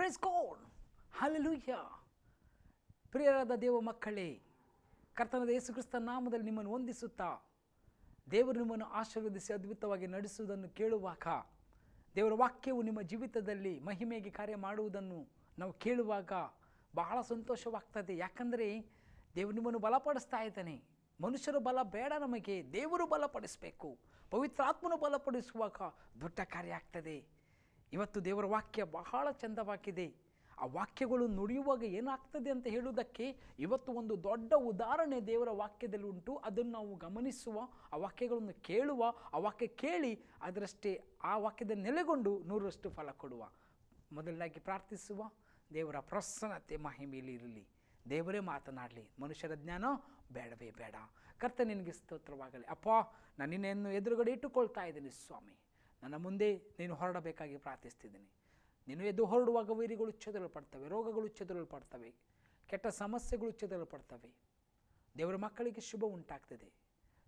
Price ಗೋಡ್ hallelujah ಪ್ರಿಯರಾದ ದೇವ ಮಕ್ಕಳೇ, ಕರ್ತನದ ಯೇಸುಕ್ರಿಸ್ತ ನಾಮದಲ್ಲಿ ನಿಮ್ಮನ್ನು ವಂದಿಸುತ್ತಾ, ದೇವರು ನಿಮ್ಮನ್ನು ಆಶೀರ್ವದಿಸಿ ಅದ್ಭುತವಾಗಿ ನಡೆಸುವುದನ್ನು ಕೇಳುವಾಗ, ದೇವರ ವಾಕ್ಯವು ನಿಮ್ಮ ಜೀವಿತದಲ್ಲಿ ಮಹಿಮೆಗೆ ಕಾರ್ಯ ಮಾಡುವುದನ್ನು ನಾವು ಕೇಳುವಾಗ ಬಹಳ ಸಂತೋಷವಾಗ್ತದೆ. ಯಾಕಂದರೆ ದೇವರು ನಿಮ್ಮನ್ನು ಬಲಪಡಿಸ್ತಾ ಇದ್ದಾನೆ. ಮನುಷ್ಯರ ಬಲ ಬೇಡ ನಮಗೆ, ದೇವರು ಬಲಪಡಿಸಬೇಕು. ಪವಿತ್ರಾತ್ಮನು ಬಲಪಡಿಸುವಾಗ ದೊಡ್ಡ ಕಾರ್ಯ ಆಗ್ತದೆ. ಇವತ್ತು ದೇವರ ವಾಕ್ಯ ಬಹಳ ಚಂದವಾಗಿದೆ. ಆ ವಾಕ್ಯಗಳು ನುಡಿಯುವಾಗ ಏನಾಗ್ತದೆ ಅಂತ ಹೇಳುವುದಕ್ಕೆ ಇವತ್ತು ಒಂದು ದೊಡ್ಡ ಉದಾಹರಣೆ ದೇವರ ವಾಕ್ಯದಲ್ಲಿ ಉಂಟು. ಅದನ್ನು ನಾವು ಗಮನಿಸುವ, ಆ ವಾಕ್ಯಗಳನ್ನು ಕೇಳುವ, ಆ ವಾಕ್ಯ ಕೇಳಿ ಅದರಷ್ಟೇ ಆ ವಾಕ್ಯದ ನೆಲೆಗೊಂಡು ನೂರರಷ್ಟು ಫಲ ಕೊಡುವ. ಮೊದಲನಾಗಿ ಪ್ರಾರ್ಥಿಸುವ, ದೇವರ ಪ್ರಸನ್ನತೆ ಮಹಿಮೆಯಲ್ಲಿ ಇರಲಿ. ದೇವರೇ ಮಾತನಾಡಲಿ. ಮನುಷ್ಯರ ಜ್ಞಾನ ಬೇಡವೇ ಬೇಡ. ಕರ್ತ ನಿನಗೆ ಸ್ತೋತ್ರವಾಗಲಿ. ಅಪ್ಪ ನಾನು ನಿನ್ನೆಯನ್ನು ಎದುರುಗಡೆ ಇಟ್ಟುಕೊಳ್ತಾ ಇದ್ದೀನಿ ಸ್ವಾಮಿ. ನನ್ನ ಮುಂದೆ ನೀನು ಹೊರಡಬೇಕಾಗಿ ಪ್ರಾರ್ಥಿಸ್ತಿದ್ದೀನಿ. ನೀನು ಎದ್ದು ಹೊರಡುವಾಗ ವೈರಿಗಳು ಚೆದರಲ್ಪಡ್ತವೆ, ರೋಗಗಳು ಚೆದರಲ್ಪಡ್ತವೆ, ಕೆಟ್ಟ ಸಮಸ್ಯೆಗಳು ಚೆದರಲ್ಪಡ್ತವೆ. ದೇವರ ಮಕ್ಕಳಿಗೆ ಶುಭ ಉಂಟಾಗ್ತದೆ,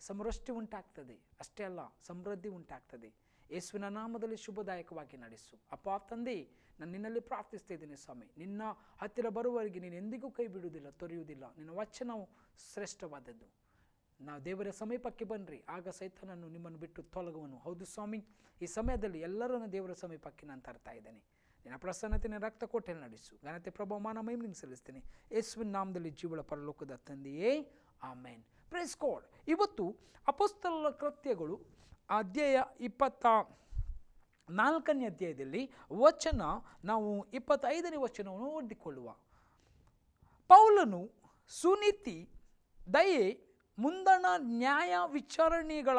ಸಮೃಷ್ಟಿ ಉಂಟಾಗ್ತದೆ, ಅಷ್ಟೇ ಅಲ್ಲ, ಸಮೃದ್ಧಿ ಉಂಟಾಗ್ತದೆ. ಯೇಸುವಿನ ನಾಮದಲ್ಲಿ ಶುಭದಾಯಕವಾಗಿ ನಡೆಸು. ಅಪ್ಪ, ತಂದೆ, ನಾನು ನಿನ್ನಲ್ಲಿ ಪ್ರಾರ್ಥಿಸ್ತಾ ಇದ್ದೀನಿ ಸ್ವಾಮಿ. ನಿನ್ನ ಹತ್ತಿರ ಬರುವವರೆಗೆ ನೀನು ಎಂದಿಗೂ ಕೈ ಬಿಡುವುದಿಲ್ಲ, ತೊರೆಯುವುದಿಲ್ಲ. ನಿನ್ನ ವಚನವು ಶ್ರೇಷ್ಠವಾದದ್ದು. ನಾವು ದೇವರ ಸಮೀಪಕ್ಕೆ ಬನ್ನಿರಿ ಆಗ ಸೈತನನ್ನು ನಿಮ್ಮನ್ನು ಬಿಟ್ಟು ತೊಲಗುವನು. ಹೌದು ಸ್ವಾಮಿ, ಈ ಸಮಯದಲ್ಲಿ ಎಲ್ಲರನ್ನು ದೇವರ ಸಮೀಪಕ್ಕೆ ನಾನು ತರ್ತಾ ಇದ್ದೇನೆ. ನಿನ್ನ ಪ್ರಸನ್ನತೆ, ನಿನ್ನ ರಕ್ತ ಕೋಟೆ ನಡೆಸು. ಘನತೆ ಪ್ರಭಾವಮಾನ ಮೈಮ್ನಿಂಗ್ ಸಲ್ಲಿಸ್ತೇನೆ ಯೇಸುವಿನ ನಾಮದಲ್ಲಿ ಜೀವಳ ಪರಲೋಕದ ತಂದೆಯೇ, ಆಮೇನ್. ಪ್ರೆಸ್ ಕೋಡ್ ಇವತ್ತು ಅಪಸ್ತಲ ಕೃತ್ಯಗಳು ಅಧ್ಯಾಯ ಇಪ್ಪತ್ತ ನಾಲ್ಕನೇ ಅಧ್ಯಾಯದಲ್ಲಿ ವಚನ, ನಾವು ಇಪ್ಪತ್ತೈದನೇ ವಚನವನ್ನು ಓದಿಕೊಳ್ಳುವ. ಪೌಲನು ಸುನೀತಿ, ದಯೆ ಮುಂದಣ ನ್ಯಾಯ ವಿಚಾರಣೆಗಳ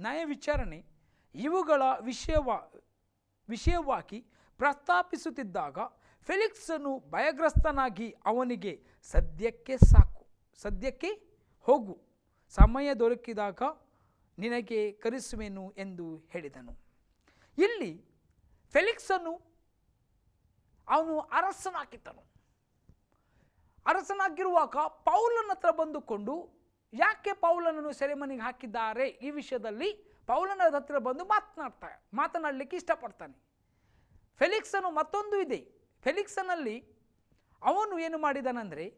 ನ್ಯಾಯ ವಿಚಾರಣೆ ಇವುಗಳ ವಿಷಯವ ವಿಷಯವಾಗಿ ಪ್ರಸ್ತಾಪಿಸುತ್ತಿದ್ದಾಗ ಫೆಲಿಕ್ಸನು ಭಯಗ್ರಸ್ತನಾಗಿ ಅವನಿಗೆ ಸದ್ಯಕ್ಕೆ ಸಾಕು, ಸದ್ಯಕ್ಕೆ ಹೋಗು, ಸಮಯ ದೊರಕಿದಾಗ ನಿನಗೆ ಕರೆಸುವೆನು ಎಂದು ಹೇಳಿದನು. ಇಲ್ಲಿ ಫೆಲಿಕ್ಸನ್ನು ಅವನು ಅರಸನಾಗಿದ್ದನು. ಅರಸನಾಗಿರುವಾಗ ಪೌಲನ ಹತ್ರ ಬಂದುಕೊಂಡು ಯಾಕೆ ಪೌಲನನ್ನು ಸೆರೆಮನಿಗೆ ಹಾಕಿದ್ದಾರೆ? ಈ ವಿಷಯದಲ್ಲಿ ಪೌಲನ ಹತ್ತಿರ ಬಂದು ಮಾತನಾಡ್ತಾ ಮಾತನಾಡಲಿಕ್ಕೆ ಇಷ್ಟಪಡ್ತಾನೆ. ಫೆಲಿಕ್ಸನು ಮತ್ತೊಂದು ಇದೆ ಫೆಲಿಕ್ಸನಲ್ಲಿ ಅವನು ಏನು ಮಾಡಿದಾನಂದರೆ,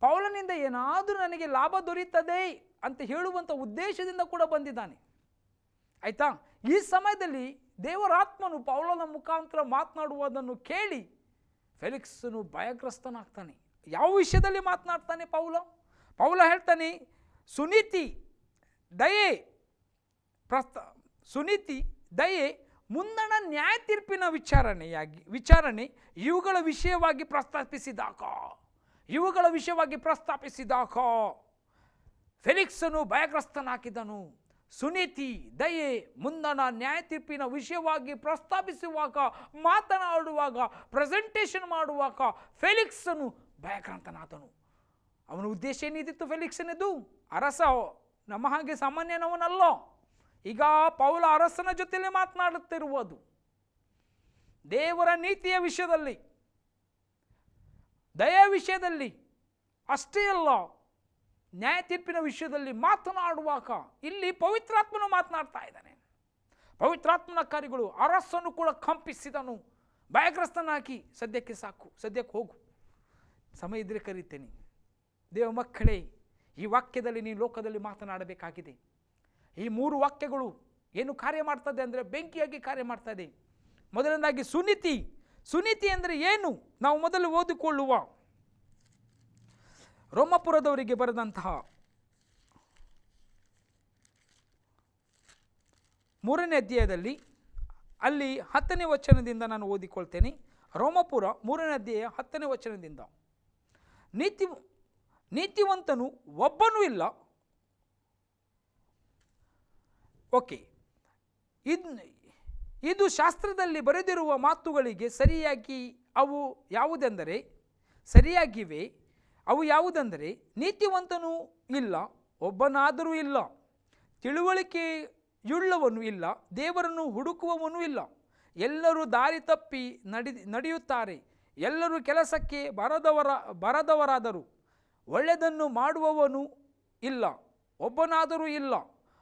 ಪೌಲನಿಂದ ಏನಾದರೂ ನನಗೆ ಲಾಭ ದೊರೆಯುತ್ತದೆ ಅಂತ ಹೇಳುವಂಥ ಉದ್ದೇಶದಿಂದ ಕೂಡ ಬಂದಿದ್ದಾನೆ. ಆಯಿತಾ? ಈ ಸಮಯದಲ್ಲಿ ದೇವರಾತ್ಮನು ಪೌಲನ ಮುಖಾಂತರ ಮಾತನಾಡುವುದನ್ನು ಕೇಳಿ ಫೆಲಿಕ್ಸನು ಭಯಗ್ರಸ್ತನಾಗ್ತಾನೆ. ಯಾವ ವಿಷಯದಲ್ಲಿ ಮಾತನಾಡ್ತಾನೆ ಪೌಲ? ಪೌಲ ಹೇಳ್ತಾನೆ ಸುನೀತಿ, ದಯೆ, ಪ್ರಸ್ತ, ಸುನೀತಿ, ದಯೆ ಮುಂದಣ ನ್ಯಾಯ ತೀರ್ಪಿನ ವಿಚಾರಣೆಯಾಗಿ, ವಿಚಾರಣೆ ಇವುಗಳ ವಿಷಯವಾಗಿ ಪ್ರಸ್ತಾಪಿಸಿದಾಕ. ಇವುಗಳ ವಿಷಯವಾಗಿ ಪ್ರಸ್ತಾಪಿಸಿದಾಕ. ಫೆಲಿಕ್ಸನು ಭಯಗ್ರಸ್ತನಾಕಿದನು ಸುನೀತಿ, ದಯೆ ಮುಂದಣ ನ್ಯಾಯ ತೀರ್ಪಿನ ವಿಷಯವಾಗಿ ಪ್ರಸ್ತಾಪಿಸುವಾಗ, ಮಾತನಾಡುವಾಗ ಪ್ರೆಸೆಂಟೇಷನ್ ಮಾಡುವಾಗ ಫೆಲಿಕ್ಸನು ಭಯಕ್ರಾಂತನಾದನು ಅವನ ಉದ್ದೇಶ ಏನಿದ್ದಿತ್ತು ಫೆಲಿಕ್ಸನದು ಅರಸ ನಮ್ಮ ಹಾಗೆ ಸಾಮಾನ್ಯನವನಲ್ಲ. ಈಗ ಪೌಲ ಅರಸನ ಜೊತೆಯಲ್ಲಿ ಮಾತನಾಡುತ್ತಿರುವುದು. ದೇವರ ನೀತಿಯ ವಿಷಯದಲ್ಲಿ ದಯ ವಿಷಯದಲ್ಲಿ ಅಷ್ಟೇ ಅಲ್ಲ ನ್ಯಾಯ ತೀರ್ಪಿನ ವಿಷಯದಲ್ಲಿ ಮಾತನಾಡುವಾಗ ಇಲ್ಲಿ ಪವಿತ್ರಾತ್ಮನು ಮಾತನಾಡ್ತಾ ಇದ್ದಾನೆ. ಪವಿತ್ರಾತ್ಮನ ಕಾರ್ಯಗಳು ಅರಸನು ಕೂಡ ಕಂಪಿಸಿದನು. ಭಯಗ್ರಸ್ತನಾಗಿ ಸದ್ಯಕ್ಕೆ ಸಾಕು, ಸದ್ಯಕ್ಕೆ ಹೋಗು. ಸಮಯ ಇದ್ರೆ ಕರೀತೇನೆ. ದೇವ ಮಕ್ಕಳೇ ಈ ವಾಕ್ಯದಲ್ಲಿ ನೀನು ಲೋಕದಲ್ಲಿ ಮಾತನಾಡಬೇಕಾಗಿದೆ. ಈ ಮೂರು ವಾಕ್ಯಗಳು ಏನು ಕಾರ್ಯ ಮಾಡ್ತದೆ ಅಂದರೆ ಬೆಂಕಿಯಾಗಿ ಕಾರ್ಯ ಮಾಡ್ತದೆ. ಮೊದಲನೇದಾಗಿ ಸುನೀತಿ ಸುನೀತಿ ಅಂದರೆ ಏನು? ನಾವು ಮೊದಲು ಓದಿಕೊಳ್ಳುವ. ರೋಮಪುರದವರಿಗೆ ಬರೆದಂತಹ ಮೂರನೇ ಅಧ್ಯಾಯದಲ್ಲಿ ಅಲ್ಲಿ ಹತ್ತನೇ ವಚನದಿಂದ ನಾನು ಓದಿಕೊಳ್ತೇನೆ. ರೋಮಪುರ ಮೂರನೇ ಅಧ್ಯಾಯ ಹತ್ತನೇ ವಚನದಿಂದ. ನೀತಿ ನೀತಿವಂತನು ಒಬ್ಬನೂ ಇಲ್ಲ. ಓಕೆ. ಇದು ಇದು ಶಾಸ್ತ್ರದಲ್ಲಿ ಬರೆದಿರುವ ಮಾತುಗಳಿಗೆ ಸರಿಯಾಗಿ ಅವು ಯಾವುದೆಂದರೆ, ಸರಿಯಾಗಿವೆ. ಅವು ಯಾವುದೆಂದರೆ, ನೀತಿವಂತನೂ ಇಲ್ಲ, ಒಬ್ಬನಾದರೂ ಇಲ್ಲ. ತಿಳುವಳಿಕೆಯುಳ್ಳವನು ಇಲ್ಲ, ದೇವರನ್ನು ಹುಡುಕುವವನೂ ಇಲ್ಲ. ಎಲ್ಲರೂ ದಾರಿ ತಪ್ಪಿ ನಡಿ, ನಡೆಯುತ್ತಾರೆ. ಎಲ್ಲರೂ ಕೆಲಸಕ್ಕೆ ಬರದವರ, ಬರದವರಾದರು. ಒಳ್ಳೆಯದನ್ನು ಮಾಡುವವನು ಇಲ್ಲ, ಒಬ್ಬನಾದರೂ ಇಲ್ಲ.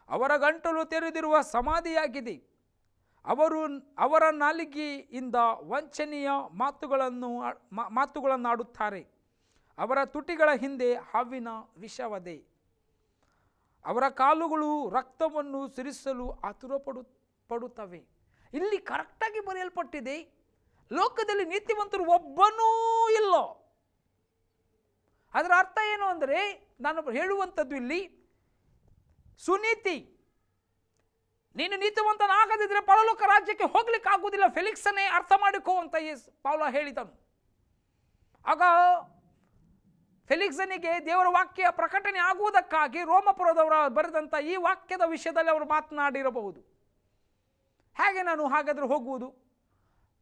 ಅವರ ಗಂಟಲು ತೆರೆದಿರುವ ಸಮಾಧಿಯಾಗಿದೆ. ಅವರು ಅವರ ನಾಲಿಗೆಯಿಂದ ವಂಚನೆಯ ಮಾತುಗಳನ್ನು ಮಾತುಗಳನ್ನಾಡುತ್ತಾರೆ. ಅವರ ತುಟಿಗಳ ಹಿಂದೆ ಹಾವಿನ ವಿಷವದೆ. ಅವರ ಕಾಲುಗಳು ರಕ್ತವನ್ನು ಸುರಿಸಲು ಆತುರಪಡು, ಪಡುತ್ತವೆ. ಇಲ್ಲಿ ಕರೆಕ್ಟಾಗಿ ಬರೆಯಲ್ಪಟ್ಟಿದೆ, ಲೋಕದಲ್ಲಿ ನೀತಿವಂತರು ಒಬ್ಬನೂ ಇಲ್ಲ. ಅದರ ಅರ್ಥ ಏನು ಅಂದರೆ, ನಾನು ಹೇಳುವಂಥದ್ದು ಇಲ್ಲಿ, ಸುನೀತಿ, ನೀನು ನೀತಿವಂತನಾಗದಿದ್ರೆ ಪರಲೋಕ ರಾಜ್ಯಕ್ಕೆ ಹೋಗ್ಲಿಕ್ಕೆ ಆಗುವುದಿಲ್ಲ, ಫೆಲಿಕ್ಸನ್ನೇ ಅರ್ಥ ಮಾಡಿಕೋ ಅಂತ ಯೇಸ್, ಪೌಲ ಹೇಳಿದನು. ಆಗ ಫೆಲಿಕ್ಸನಿಗೆ ದೇವರ ವಾಕ್ಯ ಪ್ರಕಟಣೆ ಆಗುವುದಕ್ಕಾಗಿ ರೋಮಪುರದವರ ಬರೆದಂಥ ಈ ವಾಕ್ಯದ ವಿಷಯದಲ್ಲಿ ಅವರು ಮಾತನಾಡಿರಬಹುದು. ಹೇಗೆ ನಾನು ಹಾಗಾದರೆ ಹೋಗುವುದು?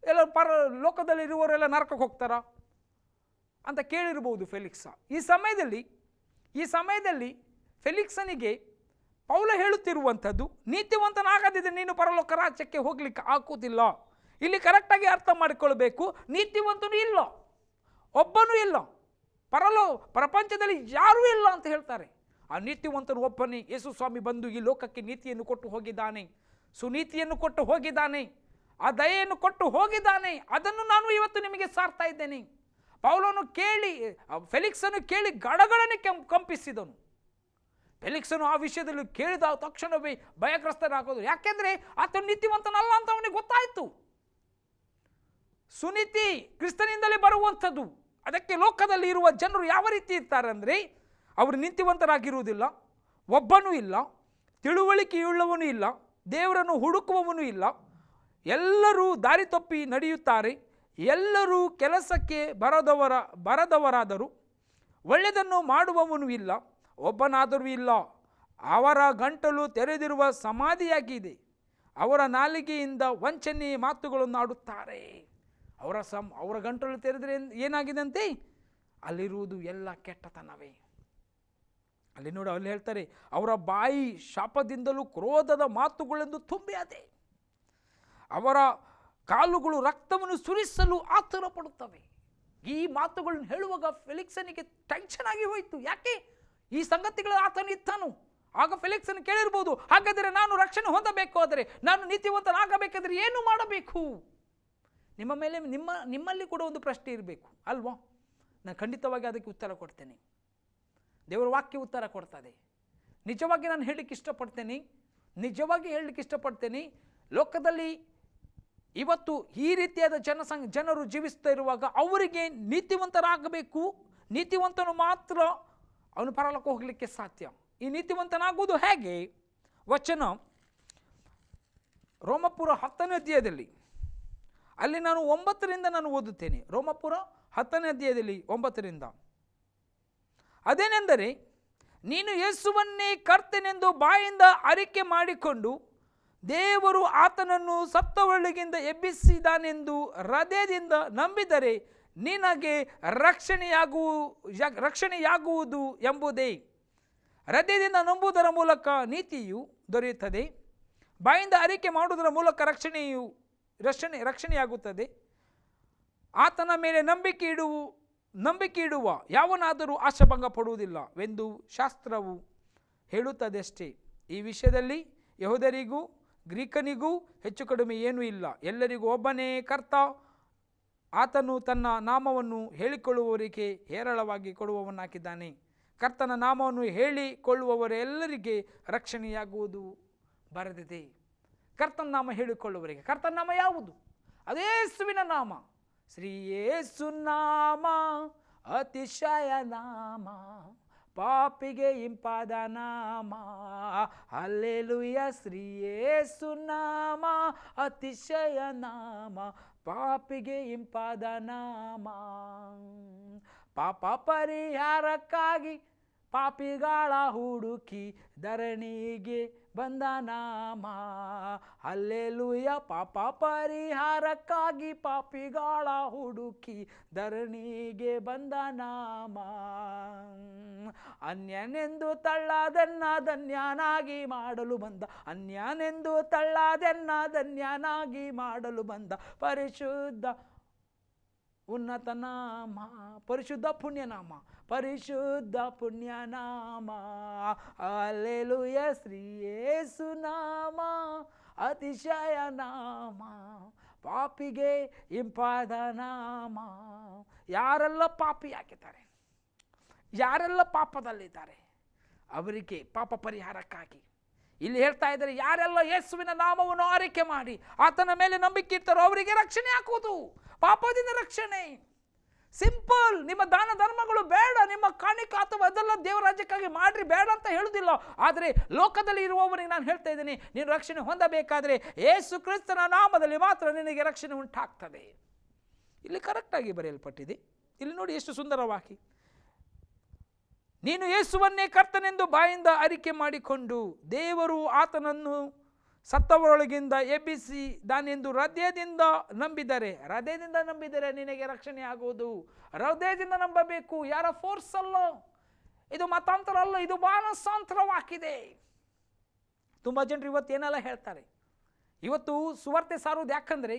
ಎಲ್ಲ ಪರ, ಲೋಕದಲ್ಲಿರುವವರೆಲ್ಲ ನರಕಕ್ಕೆ ಹೋಗ್ತಾರಾ? ಅಂತ ಕೇಳಿರಬಹುದು ಫೆಲಿಕ್ಸ. ಈ ಸಮಯದಲ್ಲಿ ಈ ಸಮಯದಲ್ಲಿ ಫೆಲಿಕ್ಸನಿಗೆ ಪೌಲ ಹೇಳುತ್ತಿರುವಂಥದ್ದು, ನೀತಿವಂತನಾಗದಿದ್ದರೆ ನೀನು ಪರಲೋಕ ರಾಜ್ಯಕ್ಕೆ ಹೋಗ್ಲಿಕ್ಕೆ ಹಾಕುವುದಿಲ್ಲ ಇಲ್ಲಿ ಕರೆಕ್ಟಾಗಿ ಅರ್ಥ ಮಾಡಿಕೊಳ್ಬೇಕು, ನೀತಿವಂತನು ಇಲ್ಲ, ಒಬ್ಬನೂ ಇಲ್ಲ, ಪರಲೋ, ಪ್ರಪಂಚದಲ್ಲಿ ಯಾರೂ ಇಲ್ಲ ಅಂತ ಹೇಳ್ತಾರೆ. ಆ ನೀತಿವಂತನು ಒಬ್ಬನೇ ಯೇಸು ಸ್ವಾಮಿ ಬಂದು ಈ ಲೋಕಕ್ಕೆ ನೀತಿಯನ್ನು ಕೊಟ್ಟು ಹೋಗಿದ್ದಾನೆ, ಸುನೀತಿಯನ್ನು ಕೊಟ್ಟು ಹೋಗಿದ್ದಾನೆ, ಆ ದಯೆಯನ್ನು ಕೊಟ್ಟು ಹೋಗಿದ್ದಾನೆ, ಅದನ್ನು ನಾನು ಇವತ್ತು ನಿಮಗೆ ಸಾರ್ತಾ ಇದ್ದೇನೆ. ಪೌಲನು ಕೇಳಿ ಫೆಲಿಕ್ಸನ್ನು ಫೆಲಿಕ್ಸನು ಕೇಳಿ ಗಡಗಡನೆ ಕೆಂ, ಕಂಪಿಸಿದನು. ಫೆಲಿಕ್ಸನು ಆ ವಿಷಯದಲ್ಲಿ ಕೇಳಿದ ತಕ್ಷಣವೇ ಭಯಗ್ರಸ್ತನಾಗೋದು. ಯಾಕೆಂದರೆ ಆತ ನೀತಿವಂತನಲ್ಲ ಅಂತ ಅವನಿಗೆ ಗೊತ್ತಾಯಿತು. ಸುನೀತಿ ಕ್ರಿಸ್ತನಿಂದಲೇ ಬರುವಂಥದ್ದು. ಅದಕ್ಕೆ ಲೋಕದಲ್ಲಿ ಇರುವ ಜನರು ಯಾವ ರೀತಿ ಇರ್ತಾರೆ ಅಂದರೆ, ಅವರು ನೀತಿವಂತರಾಗಿರುವುದಿಲ್ಲ, ಒಬ್ಬನೂ ಇಲ್ಲ ತಿಳುವಳಿಕೆಯುಳ್ಳವನು ಇಲ್ಲ, ದೇವರನ್ನು ಹುಡುಕುವವನು ಇಲ್ಲ. ಎಲ್ಲರೂ ದಾರಿ ತಪ್ಪಿ ನಡೆಯುತ್ತಾರೆ. ಎಲ್ಲರೂ ಕೆಲಸಕ್ಕೆ ಬರದವರ, ಬರದವರಾದರು. ಒಳ್ಳೆಯದನ್ನು ಮಾಡುವವನು ಇಲ್ಲ, ಒಬ್ಬನಾದರೂ ಇಲ್ಲ. ಅವರ ಗಂಟಲು ತೆರೆದಿರುವ ಸಮಾಧಿಯಾಗಿದೆ. ಅವರ ನಾಲಿಗೆಯಿಂದ ವಂಚನೆ ಮಾತುಗಳನ್ನು ಆಡುತ್ತಾರೆ. ಅವರ ಸಮ್, ಅವರ ಗಂಟಲು ತೆರೆದರೆ ಏನ್- ಏನಾಗಿದಂತೆ? ಅಲ್ಲಿರುವುದು ಎಲ್ಲ ಕೆಟ್ಟತನವೇ. ಅಲ್ಲಿ ನೋಡಿ, ಅಲ್ಲಿ ಹೇಳ್ತಾರೆ, ಅವರ ಬಾಯಿ ಶಾಪದಿಂದಲೂ ಕ್ರೋಧದ ಮಾತುಗಳೆಂದು ತುಂಬಿ ಅದೆ ಅವರ ಕಾಲುಗಳು ರಕ್ತವನ್ನು ಸುರಿಸಲು ಆತುರ ಪಡುತ್ತವೆ ಈ ಮಾತುಗಳನ್ನು ಹೇಳುವಾಗ ಫೆಲಿಕ್ಸನಿಗೆ ಟೆನ್ಷನ್ ಆಗಿ ಹೋಯಿತು. ಯಾಕೆ? ಈ ಸಂಗತಿಗಳು ಆತನು ಇತ್ತಾನು ಆಗ ಫೆಲಿಕ್ಸನ್ ಕೇಳಿರ್ಬೋದು, ಹಾಗಾದರೆ ನಾನು ರಕ್ಷಣೆ ಹೊಂದಬೇಕು ಆದರೆ, ನಾನು ನೀತಿವಂತನಾಗಬೇಕಾದ್ರೆ ಏನು ಮಾಡಬೇಕು? ನಿಮ್ಮ ಮೇಲೆ ನಿಮ್ಮ, ನಿಮ್ಮಲ್ಲಿ ಕೂಡ ಒಂದು ಪ್ರಶ್ನೆ ಇರಬೇಕು, ಅಲ್ವಾ? ನಾನು ಖಂಡಿತವಾಗಿ ಅದಕ್ಕೆ ಉತ್ತರ ಕೊಡ್ತೇನೆ. ದೇವರ ವಾಕ್ಯ ಉತ್ತರ ಕೊಡ್ತದೆ. ನಿಜವಾಗಿ ನಾನು ಹೇಳಲಿಕ್ಕೆ ಇಷ್ಟಪಡ್ತೇನೆ, ನಿಜವಾಗಿ ಹೇಳಲಿಕ್ಕೆ ಇಷ್ಟಪಡ್ತೇನೆ, ಲೋಕದಲ್ಲಿ ಇವತ್ತು ಈ ರೀತಿಯಾದ ಜನಸಂಘ ಜನರು ಜೀವಿಸ್ತಾ ಇರುವಾಗ ಅವರಿಗೆ ನೀತಿವಂತರಾಗಬೇಕು. ನೀತಿವಂತನು ಮಾತ್ರ ಅವನು ಪರಲಕ್ಕೆ ಹೋಗಲಿಕ್ಕೆ ಸಾಧ್ಯ. ಈ ನೀತಿವಂತನಾಗುವುದು ಹೇಗೆ? ವಚನ ರೋಮಪುರ ಹತ್ತನೇ ಅಧ್ಯಾಯದಲ್ಲಿ. ಅಲ್ಲಿ ನಾನು ಒಂಬತ್ತರಿಂದ ನಾನು ಓದುತ್ತೇನೆ. ರೋಮಪುರ ಹತ್ತನೇ ಅಧ್ಯಾಯದಲ್ಲಿ ಒಂಬತ್ತರಿಂದ. ಅದೇನೆಂದರೆ, ನೀನು ಯೇಸುವನ್ನೇ ಕರ್ತನೆಂದು ಬಾಯಿಂದ ಅರಿಕೆ ಮಾಡಿಕೊಂಡು ದೇವರು ಆತನನ್ನು ಸತ್ತವಳಿಗಿಂದ ಎಬ್ಬಿಸಿದಾನೆಂದು ಹೃದಯದಿಂದ ನಂಬಿದರೆ ನಿನಗೆ ರಕ್ಷಣೆಯಾಗುವು ರಕ್ಷಣೆಯಾಗುವುದು ಎಂಬುದೇ. ಹೃದಯದಿಂದ ನಂಬುವುದರ ಮೂಲಕ ನೀತಿಯು ದೊರೆಯುತ್ತದೆ. ಬಾಯಿಂದ ಅರಿಕೆ ಮಾಡುವುದರ ಮೂಲಕ ರಕ್ಷಣೆಯು, ರಕ್ಷಣೆ, ರಕ್ಷಣೆಯಾಗುತ್ತದೆ. ಆತನ ಮೇಲೆ ನಂಬಿಕೆ ಇಡುವು ನಂಬಿಕೆ ಇಡುವ ಯಾವನಾದರೂ ಆಶಾಭಂಗ ಪಡುವುದಿಲ್ಲವೆಂದು ಶಾಸ್ತ್ರವು ಹೇಳುತ್ತದೆಯಷ್ಟೇ ಈ ವಿಷಯದಲ್ಲಿ ಯಹೋದರಿಗೂ ಗ್ರೀಕನಿಗೂ ಹೆಚ್ಚು ಕಡಿಮೆ ಏನೂ ಇಲ್ಲ. ಎಲ್ಲರಿಗೂ ಒಬ್ಬನೇ ಕರ್ತ, ಆತನು ತನ್ನ ನಾಮವನ್ನು ಹೇಳಿಕೊಳ್ಳುವವರಿಗೆ ಹೇರಳವಾಗಿ ಕೊಡುವವನಾಗಿದ್ದಾನೆ. ಕರ್ತನ ನಾಮವನ್ನು ಹೇಳಿಕೊಳ್ಳುವವರೆಲ್ಲರಿಗೆ ರಕ್ಷಣೆಯಾಗುವುದು ಬರೆದಿದೆ. ಕರ್ತನ ನಾಮ ಹೇಳಿಕೊಳ್ಳುವವರಿಗೆ. ಕರ್ತನ ನಾಮ ಯಾವುದು? ಅದೇ ಯೇಸುವಿನ ನಾಮ. ಶ್ರೀ ಯೇಸು ನಾಮ, ಅತಿಶಯ ನಾಮ. ಪಾಪಿಗೆ ಇಂಪಾದ ನಾಮ ಅಲ್ಲೆಲುಯ್ಯ ಶ್ರೀ ಯೇಸು ನಾಮ ಅತಿಶಯ ನಾಮ ಪಾಪಿಗೆ ಇಂಪಾದ ನಾಮ ಪಾಪ ಪರಿಹಾರಕ್ಕಾಗಿ ಪಾಪಿಗಳ ಹುಡುಕಿ ಧರಣಿಗೆ ಬಂದ ನಾಮ. ಅಲ್ಲೆಲುಯ್ಯ ಪಾಪ ಪರಿಹಾರಕ್ಕಾಗಿ ಪಾಪಿಗಳ ಹುಡುಕಿ ಧರಣಿಗೆ ಬಂದ ನಾಮ. ಅನ್ಯನೆಂದು ತಳ್ಳದನ್ನ ಧನ್ಯನಾಗಿ ಮಾಡಲು ಬಂದ. ಅನ್ಯನೆಂದು ತಳ್ಳದನ್ನ ಧನ್ಯನಾಗಿ ಮಾಡಲು ಬಂದ. ಪರಿಶುದ್ಧ ಉನ್ನತ ನಾಮ ಪರಿಶುದ್ಧ ಪುಣ್ಯನಾಮ ಪರಿಶುದ್ಧ ಪುಣ್ಯನಾಮ. ಅಲ್ಲೆಲುಯ ಶ್ರೀ ಯೇಸುನಾಮ ಅತಿಶಯ ನಾಮ. ಪಾಪಿಗೆ ಇಂಪಾದ ನಾಮ. ಯಾರೆಲ್ಲ ಪಾಪಿ ಹಾಕಿದ್ದಾರೆ? ಯಾರೆಲ್ಲ ಪಾಪದಲ್ಲಿದ್ದಾರೆ? ಅವರಿಗೆ ಪಾಪ ಪರಿಹಾರಕ್ಕಾಗಿ. ಇಲ್ಲಿ ಹೇಳ್ತಾ ಇದ್ದಾರೆ, ಯಾರೆಲ್ಲ ಯೇಸುವಿನ ನಾಮವನ್ನು ಆರೈಕೆ ಮಾಡಿ ಆತನ ಮೇಲೆ ನಂಬಿಕೆ ಇರ್ತಾರೋ ಅವರಿಗೆ ರಕ್ಷಣೆ ಹಾಕುವುದು. ಪಾಪದಿಂದ ರಕ್ಷಣೆ. ಸಿಂಪಲ್ ನಿಮ್ಮ ದಾನ ಧರ್ಮಗಳು ಬೇಡ, ನಿಮ್ಮ ಕಾಣಿಕ ಅಥವಾ ಅದೆಲ್ಲ ದೇವರ ರಾಜ್ಯಕ್ಕಾಗಿ ಮಾಡ್ರಿ, ಬೇಡ ಅಂತ ಹೇಳುವುದಿಲ್ಲ. ಆದರೆ ಲೋಕದಲ್ಲಿ ಇರುವವರಿಗೆ ನಾನು ಹೇಳ್ತಾ ಇದ್ದೀನಿ, ನೀನು ರಕ್ಷಣೆ ಹೊಂದಬೇಕಾದರೆ ಏಸು ಕ್ರಿಸ್ತನ ನಾಮದಲ್ಲಿ ಮಾತ್ರ ನಿನಗೆ ರಕ್ಷಣೆ ಉಂಟಾಗ್ತದೆ. ಇಲ್ಲಿ ಕರೆಕ್ಟಾಗಿ ಬರೆಯಲ್ಪಟ್ಟಿದೆ. ಇಲ್ಲಿ ನೋಡಿ ಎಷ್ಟು ಸುಂದರವಾಗಿ. ನೀನು ಯೇಸುವನ್ನೇ ಕರ್ತನೆಂದು ಬಾಯಿಂದ ಅರಿಕೆ ಮಾಡಿಕೊಂಡು ದೇವರು ಆತನನ್ನು ಸತ್ತವರೊಳಗಿಂದ ಎಬ್ಬಿಸಿ ದಾನೆಂದು ಹೃದಯದಿಂದ ನಂಬಿದರೆ ಹೃದಯದಿಂದ ನಂಬಿದರೆ ನಿನಗೆ ರಕ್ಷಣೆ ಆಗುವುದು. ಹೃದಯದಿಂದ ನಂಬಬೇಕು, ಯಾರ ಫೋರ್ಸ್ ಅಲ್ಲ? ಇದು ಮತಾಂತರ ಅಲ್ಲ, ಇದು ಮಾನಸಾಂತರವಾಗಿದೆ ತುಂಬ ಜನರು ಇವತ್ತು ಏನೆಲ್ಲ ಹೇಳ್ತಾರೆ? ಇವತ್ತು ಸುವಾರ್ತೆ ಸಾರೋದು ಯಾಕಂದರೆ,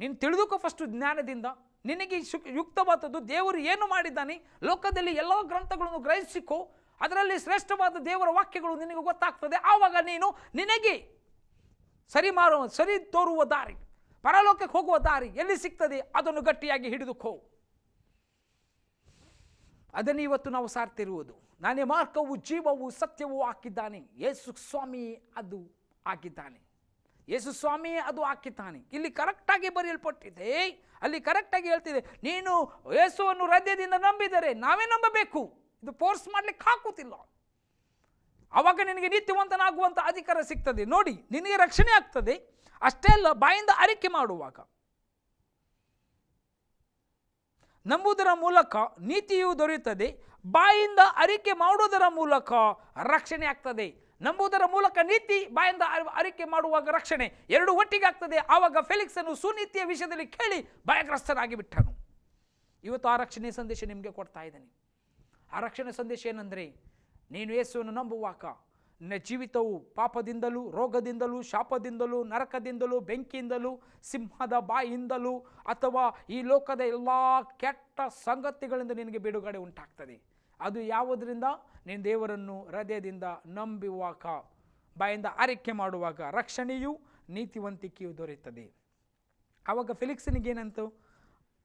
ನೀನು ತಿಳಿದುಕೋ ಫಸ್ಟು ಜ್ಞಾನದಿಂದ. ನಿನಗೆ ಯುಕ್ತವಾದದ್ದು ದೇವರು ಏನು ಮಾಡಿದ್ದಾನೆ? ಲೋಕದಲ್ಲಿ ಎಲ್ಲ ಗ್ರಂಥಗಳನ್ನು ಗ್ರಹಿಸಿಕೋ, ಅದರಲ್ಲಿ ಶ್ರೇಷ್ಠವಾದ ದೇವರ ವಾಕ್ಯಗಳು ನಿನಗೆ ಗೊತ್ತಾಗ್ತದೆ. ಆವಾಗ ನೀನು ನಿನಗೆ ಸರಿ ಮಾರುವ ಸರಿ ತೋರುವ ದಾರಿ, ಪರಲೋಕಕ್ಕೆ ಹೋಗುವ ದಾರಿ ಎಲ್ಲಿ ಸಿಗ್ತದೆ? ಅದನ್ನು ಗಟ್ಟಿಯಾಗಿ ಹಿಡಿದುಕೋ. ಅದನ್ನು ಇವತ್ತು ನಾವು ಸಾರ್ತಿರುವುದು. ನಾನೇ ಮಾರ್ಗವು, ಜೀವವು, ಸತ್ಯವೂ ಹಾಕಿದ್ದಾನೆ. ಯೇಸು ಸ್ವಾಮಿ ಅದು ಹಾಕಿದ್ದಾನೆ ಯೇಸು ಸ್ವಾಮಿ ಅದು ಹಾಕಿದ್ದಾನೆ. ಇಲ್ಲಿ ಕರೆಕ್ಟಾಗಿ ಬರೆಯಲ್ಪಟ್ಟಿದೆ. ಅಲ್ಲಿ ಕರೆಕ್ಟಾಗಿ ಹೇಳ್ತಿದೆ, ನೀನು ಯೇಸುವನ್ನು ಹೃದಯದಿಂದ ನಂಬಿದರೆ ನಾವೇ ನಂಬಬೇಕು. ಇದು ಫೋರ್ಸ್ ಮಾಡಲಿಕ್ಕೆ ಹಾಕುತ್ತಿಲ್ಲ ಆವಾಗ ನಿನಗೆ ನೀತಿವಂತನಾಗುವಂಥ ಅಧಿಕಾರ ಸಿಗ್ತದೆ. ನೋಡಿ, ನಿನಗೆ ರಕ್ಷಣೆ ಆಗ್ತದೆ. ಅಷ್ಟೇ ಅಲ್ಲ, ಬಾಯಿಂದ ಅರಿಕೆ ಮಾಡುವಾಗ. ನಂಬುವುದರ ಮೂಲಕ ನೀತಿಯು ದೊರೆಯುತ್ತದೆ. ಬಾಯಿಂದ ಅರಿಕೆ ಮಾಡುವುದರ ಮೂಲಕ ರಕ್ಷಣೆ ಆಗ್ತದೆ. ನಂಬುವುದರ ಮೂಲಕ ನೀತಿ ಬಾಯಿಂದ ಅರಿ- ಅರಿಕೆ ಮಾಡುವಾಗ ರಕ್ಷಣೆ ಎರಡು ಒಟ್ಟಿಗೆ ಆಗ್ತದೆ ಆವಾಗ ಅನ್ನು ಸುನೀತಿಯ ವಿಷಯದಲ್ಲಿ ಕೇಳಿ ಭಯಗ್ರಸ್ತನಾಗಿ ಬಿಟ್ಟನು. ಇವತ್ತು ಆ ರಕ್ಷಣೆ ಸಂದೇಶ ನಿಮಗೆ ಕೊಡ್ತಾ ಇದ್ದೇನೆ. ಆ ರಕ್ಷಣೆ ಸಂದೇಶ ಏನಂದರೆ, ನೀನು ಯೇಸುವನ್ನು ನಂಬುವಾಗ ನಿನ್ನ ಜೀವಿತವು ಪಾಪದಿಂದಲೂ, ರೋಗದಿಂದಲೂ, ಶಾಪದಿಂದಲೂ, ನರಕದಿಂದಲೂ, ಬೆಂಕಿಯಿಂದಲೂ, ಸಿಂಹದ ಬಾಯಿಯಿಂದಲೂ ಅಥವಾ ಈ ಲೋಕದ ಎಲ್ಲ ಕೆಟ್ಟ ಸಂಗತಿಗಳಿಂದ ನಿನಗೆ ಬಿಡುಗಡೆ ಉಂಟಾಗ್ತದೆ. ಅದು ಯಾವುದರಿಂದ? ನೀನು ದೇವರನ್ನು ಹೃದಯದಿಂದ ನಂಬುವಾಗ ಬಾಯಿಂದ ಆರೈಕೆ ಮಾಡುವಾಗ ರಕ್ಷಣೆಯು ನೀತಿವಂತಿಕೆಯು ದೊರೆಯುತ್ತದೆ. ಆವಾಗ ಫಿಲಿಕ್ಸನಿಗೇನಂತು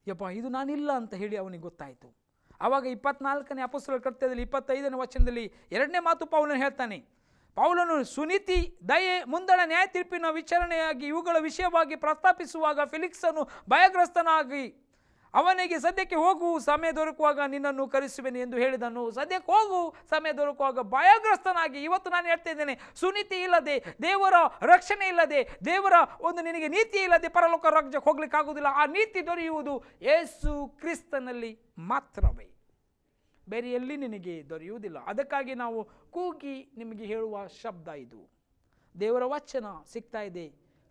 ಯಪ್ಪ, ಇದು ನಾನಿಲ್ಲ ಅಂತ ಹೇಳಿ ಅವನಿಗೆ ಗೊತ್ತಾಯಿತು. ಆವಾಗ ಇಪ್ಪತ್ನಾಲ್ಕನೇ ಅಪಸ್ವರ ಕೃತ್ಯದಲ್ಲಿ ಇಪ್ಪತ್ತೈದನೇ ವಚನದಲ್ಲಿ ಎರಡನೇ ಮಾತು ಪೌಲನು ಹೇಳ್ತಾನೆ, ಪೌಲನು ಸುನೀತಿ, ದಯೆ, ಮುಂದಣ ನ್ಯಾಯ ತೀರ್ಪಿನ ವಿಚಾರಣೆಯಾಗಿ ಇವುಗಳ ವಿಷಯವಾಗಿ ಪ್ರಸ್ತಾಪಿಸುವಾಗ ಫಿಲಿಕ್ಸನು ಭಯಗ್ರಸ್ತನಾಗಿ ಅವನಿಗೆ ಸದ್ಯಕ್ಕೆ ಹೋಗು, ಸಮಯ ದೊರಕುವಾಗ ನಿನ್ನನ್ನು ಕರೆಸುವೆನು ಎಂದು ಹೇಳಿದನು. ಸದ್ಯಕ್ಕೆ ಹೋಗು, ಸಮಯ ದೊರಕುವಾಗ ಭಯಗ್ರಸ್ತನಾಗಿ ಇವತ್ತು ನಾನು ಹೇಳ್ತಾ ಇದ್ದೇನೆ, ಸುನೀತಿ ಇಲ್ಲದೆ, ದೇವರ ರಕ್ಷಣೆ ಇಲ್ಲದೆ, ದೇವರ ಒಂದು ನಿನಗೆ ನೀತಿ ಇಲ್ಲದೆ ಪರಲೋಕ ರಾಜ್ಯಕ್ಕೆ ಹೋಗ್ಲಿಕ್ಕೆ ಆಗುವುದಿಲ್ಲ. ಆ ನೀತಿ ದೊರೆಯುವುದು ಯೇಸು ಕ್ರಿಸ್ತನಲ್ಲಿ ಮಾತ್ರವೇ. ಬೇರೆ ಎಲ್ಲಿ ನಿನಗೆ ದೊರೆಯುವುದಿಲ್ಲ. ಅದಕ್ಕಾಗಿ ನಾವು ಕೂಗಿ ನಿಮಗೆ ಹೇಳುವ ಶಬ್ದ ಇದು. ದೇವರ ವಚನ ಸಿಗ್ತಾ ಇದೆ,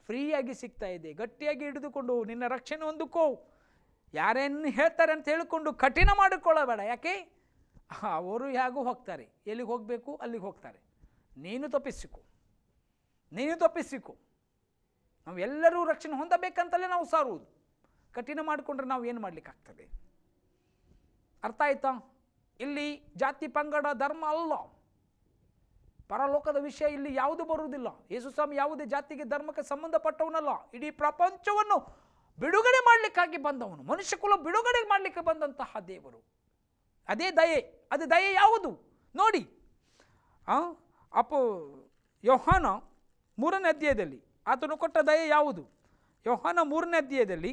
ಫ್ರೀಯಾಗಿ ಸಿಗ್ತಾ ಇದೆ. ಗಟ್ಟಿಯಾಗಿ ಹಿಡಿದುಕೊಂಡು ನಿನ್ನ ರಕ್ಷಣೆ ಹೊಂದಿಕೋ. ಯಾರೇನು ಹೇಳ್ತಾರೆ ಅಂತ ಹೇಳಿಕೊಂಡು ಕಠಿಣ ಮಾಡಿಕೊಳ್ಳಬೇಡ, ಯಾಕೆ? ಅವರು ಹೇಗೂ ಹೋಗ್ತಾರೆ. ಎಲ್ಲಿಗೆ ಹೋಗಬೇಕು? ಅಲ್ಲಿಗೆ ಹೋಗ್ತಾರೆ. ನೀನು ತಪ್ಪಿಸಿಕೊ ನೀನು ತಪ್ಪಿಸಿಕೊ ನಾವೆಲ್ಲರೂ ರಕ್ಷಣೆ ಹೊಂದಬೇಕಂತಲೇ ನಾವು ಸಾರುವುದು. ಕಠಿಣ ಮಾಡಿಕೊಂಡ್ರೆ ನಾವು ಏನು ಮಾಡಲಿಕ್ಕಾಗ್ತದೆ? ಅರ್ಥ ಆಯ್ತಾ? ಇಲ್ಲಿ ಜಾತಿ ಪಂಗಡ, ಧರ್ಮ ಅಲ್ಲ. ಪರಲೋಕದ ವಿಷಯ ಇಲ್ಲಿ ಯಾವುದು ಬರುವುದಿಲ್ಲ. ಯೇಸು ಸ್ವಾಮಿ ಯಾವುದೇ ಜಾತಿಗೆ ಧರ್ಮಕ್ಕೆ ಸಂಬಂಧಪಟ್ಟವನಲ್ಲ. ಇಡೀ ಪ್ರಪಂಚವನ್ನು ಬಿಡುಗಡೆ ಮಾಡಲಿಕ್ಕಾಗಿ ಬಂದವನು. ಮನುಷ್ಯ ಕುಲ ಬಿಡುಗಡೆ ಮಾಡಲಿಕ್ಕೆ ಬಂದಂತಹ ದೇವರು. ಅದೇ ದಯೆ. ಅದು ದಯೆ ಯಾವುದು? ನೋಡಿ ಅಪೋ, ಯೋಹಾನ ಮೂರನೇ ಅಧ್ಯಾಯದಲ್ಲಿ ಆತನು ಕೊಟ್ಟ ದಯೆ ಯಾವುದು? ಯೋಹಾನ ಮೂರನೇ ಅಧ್ಯಾಯದಲ್ಲಿ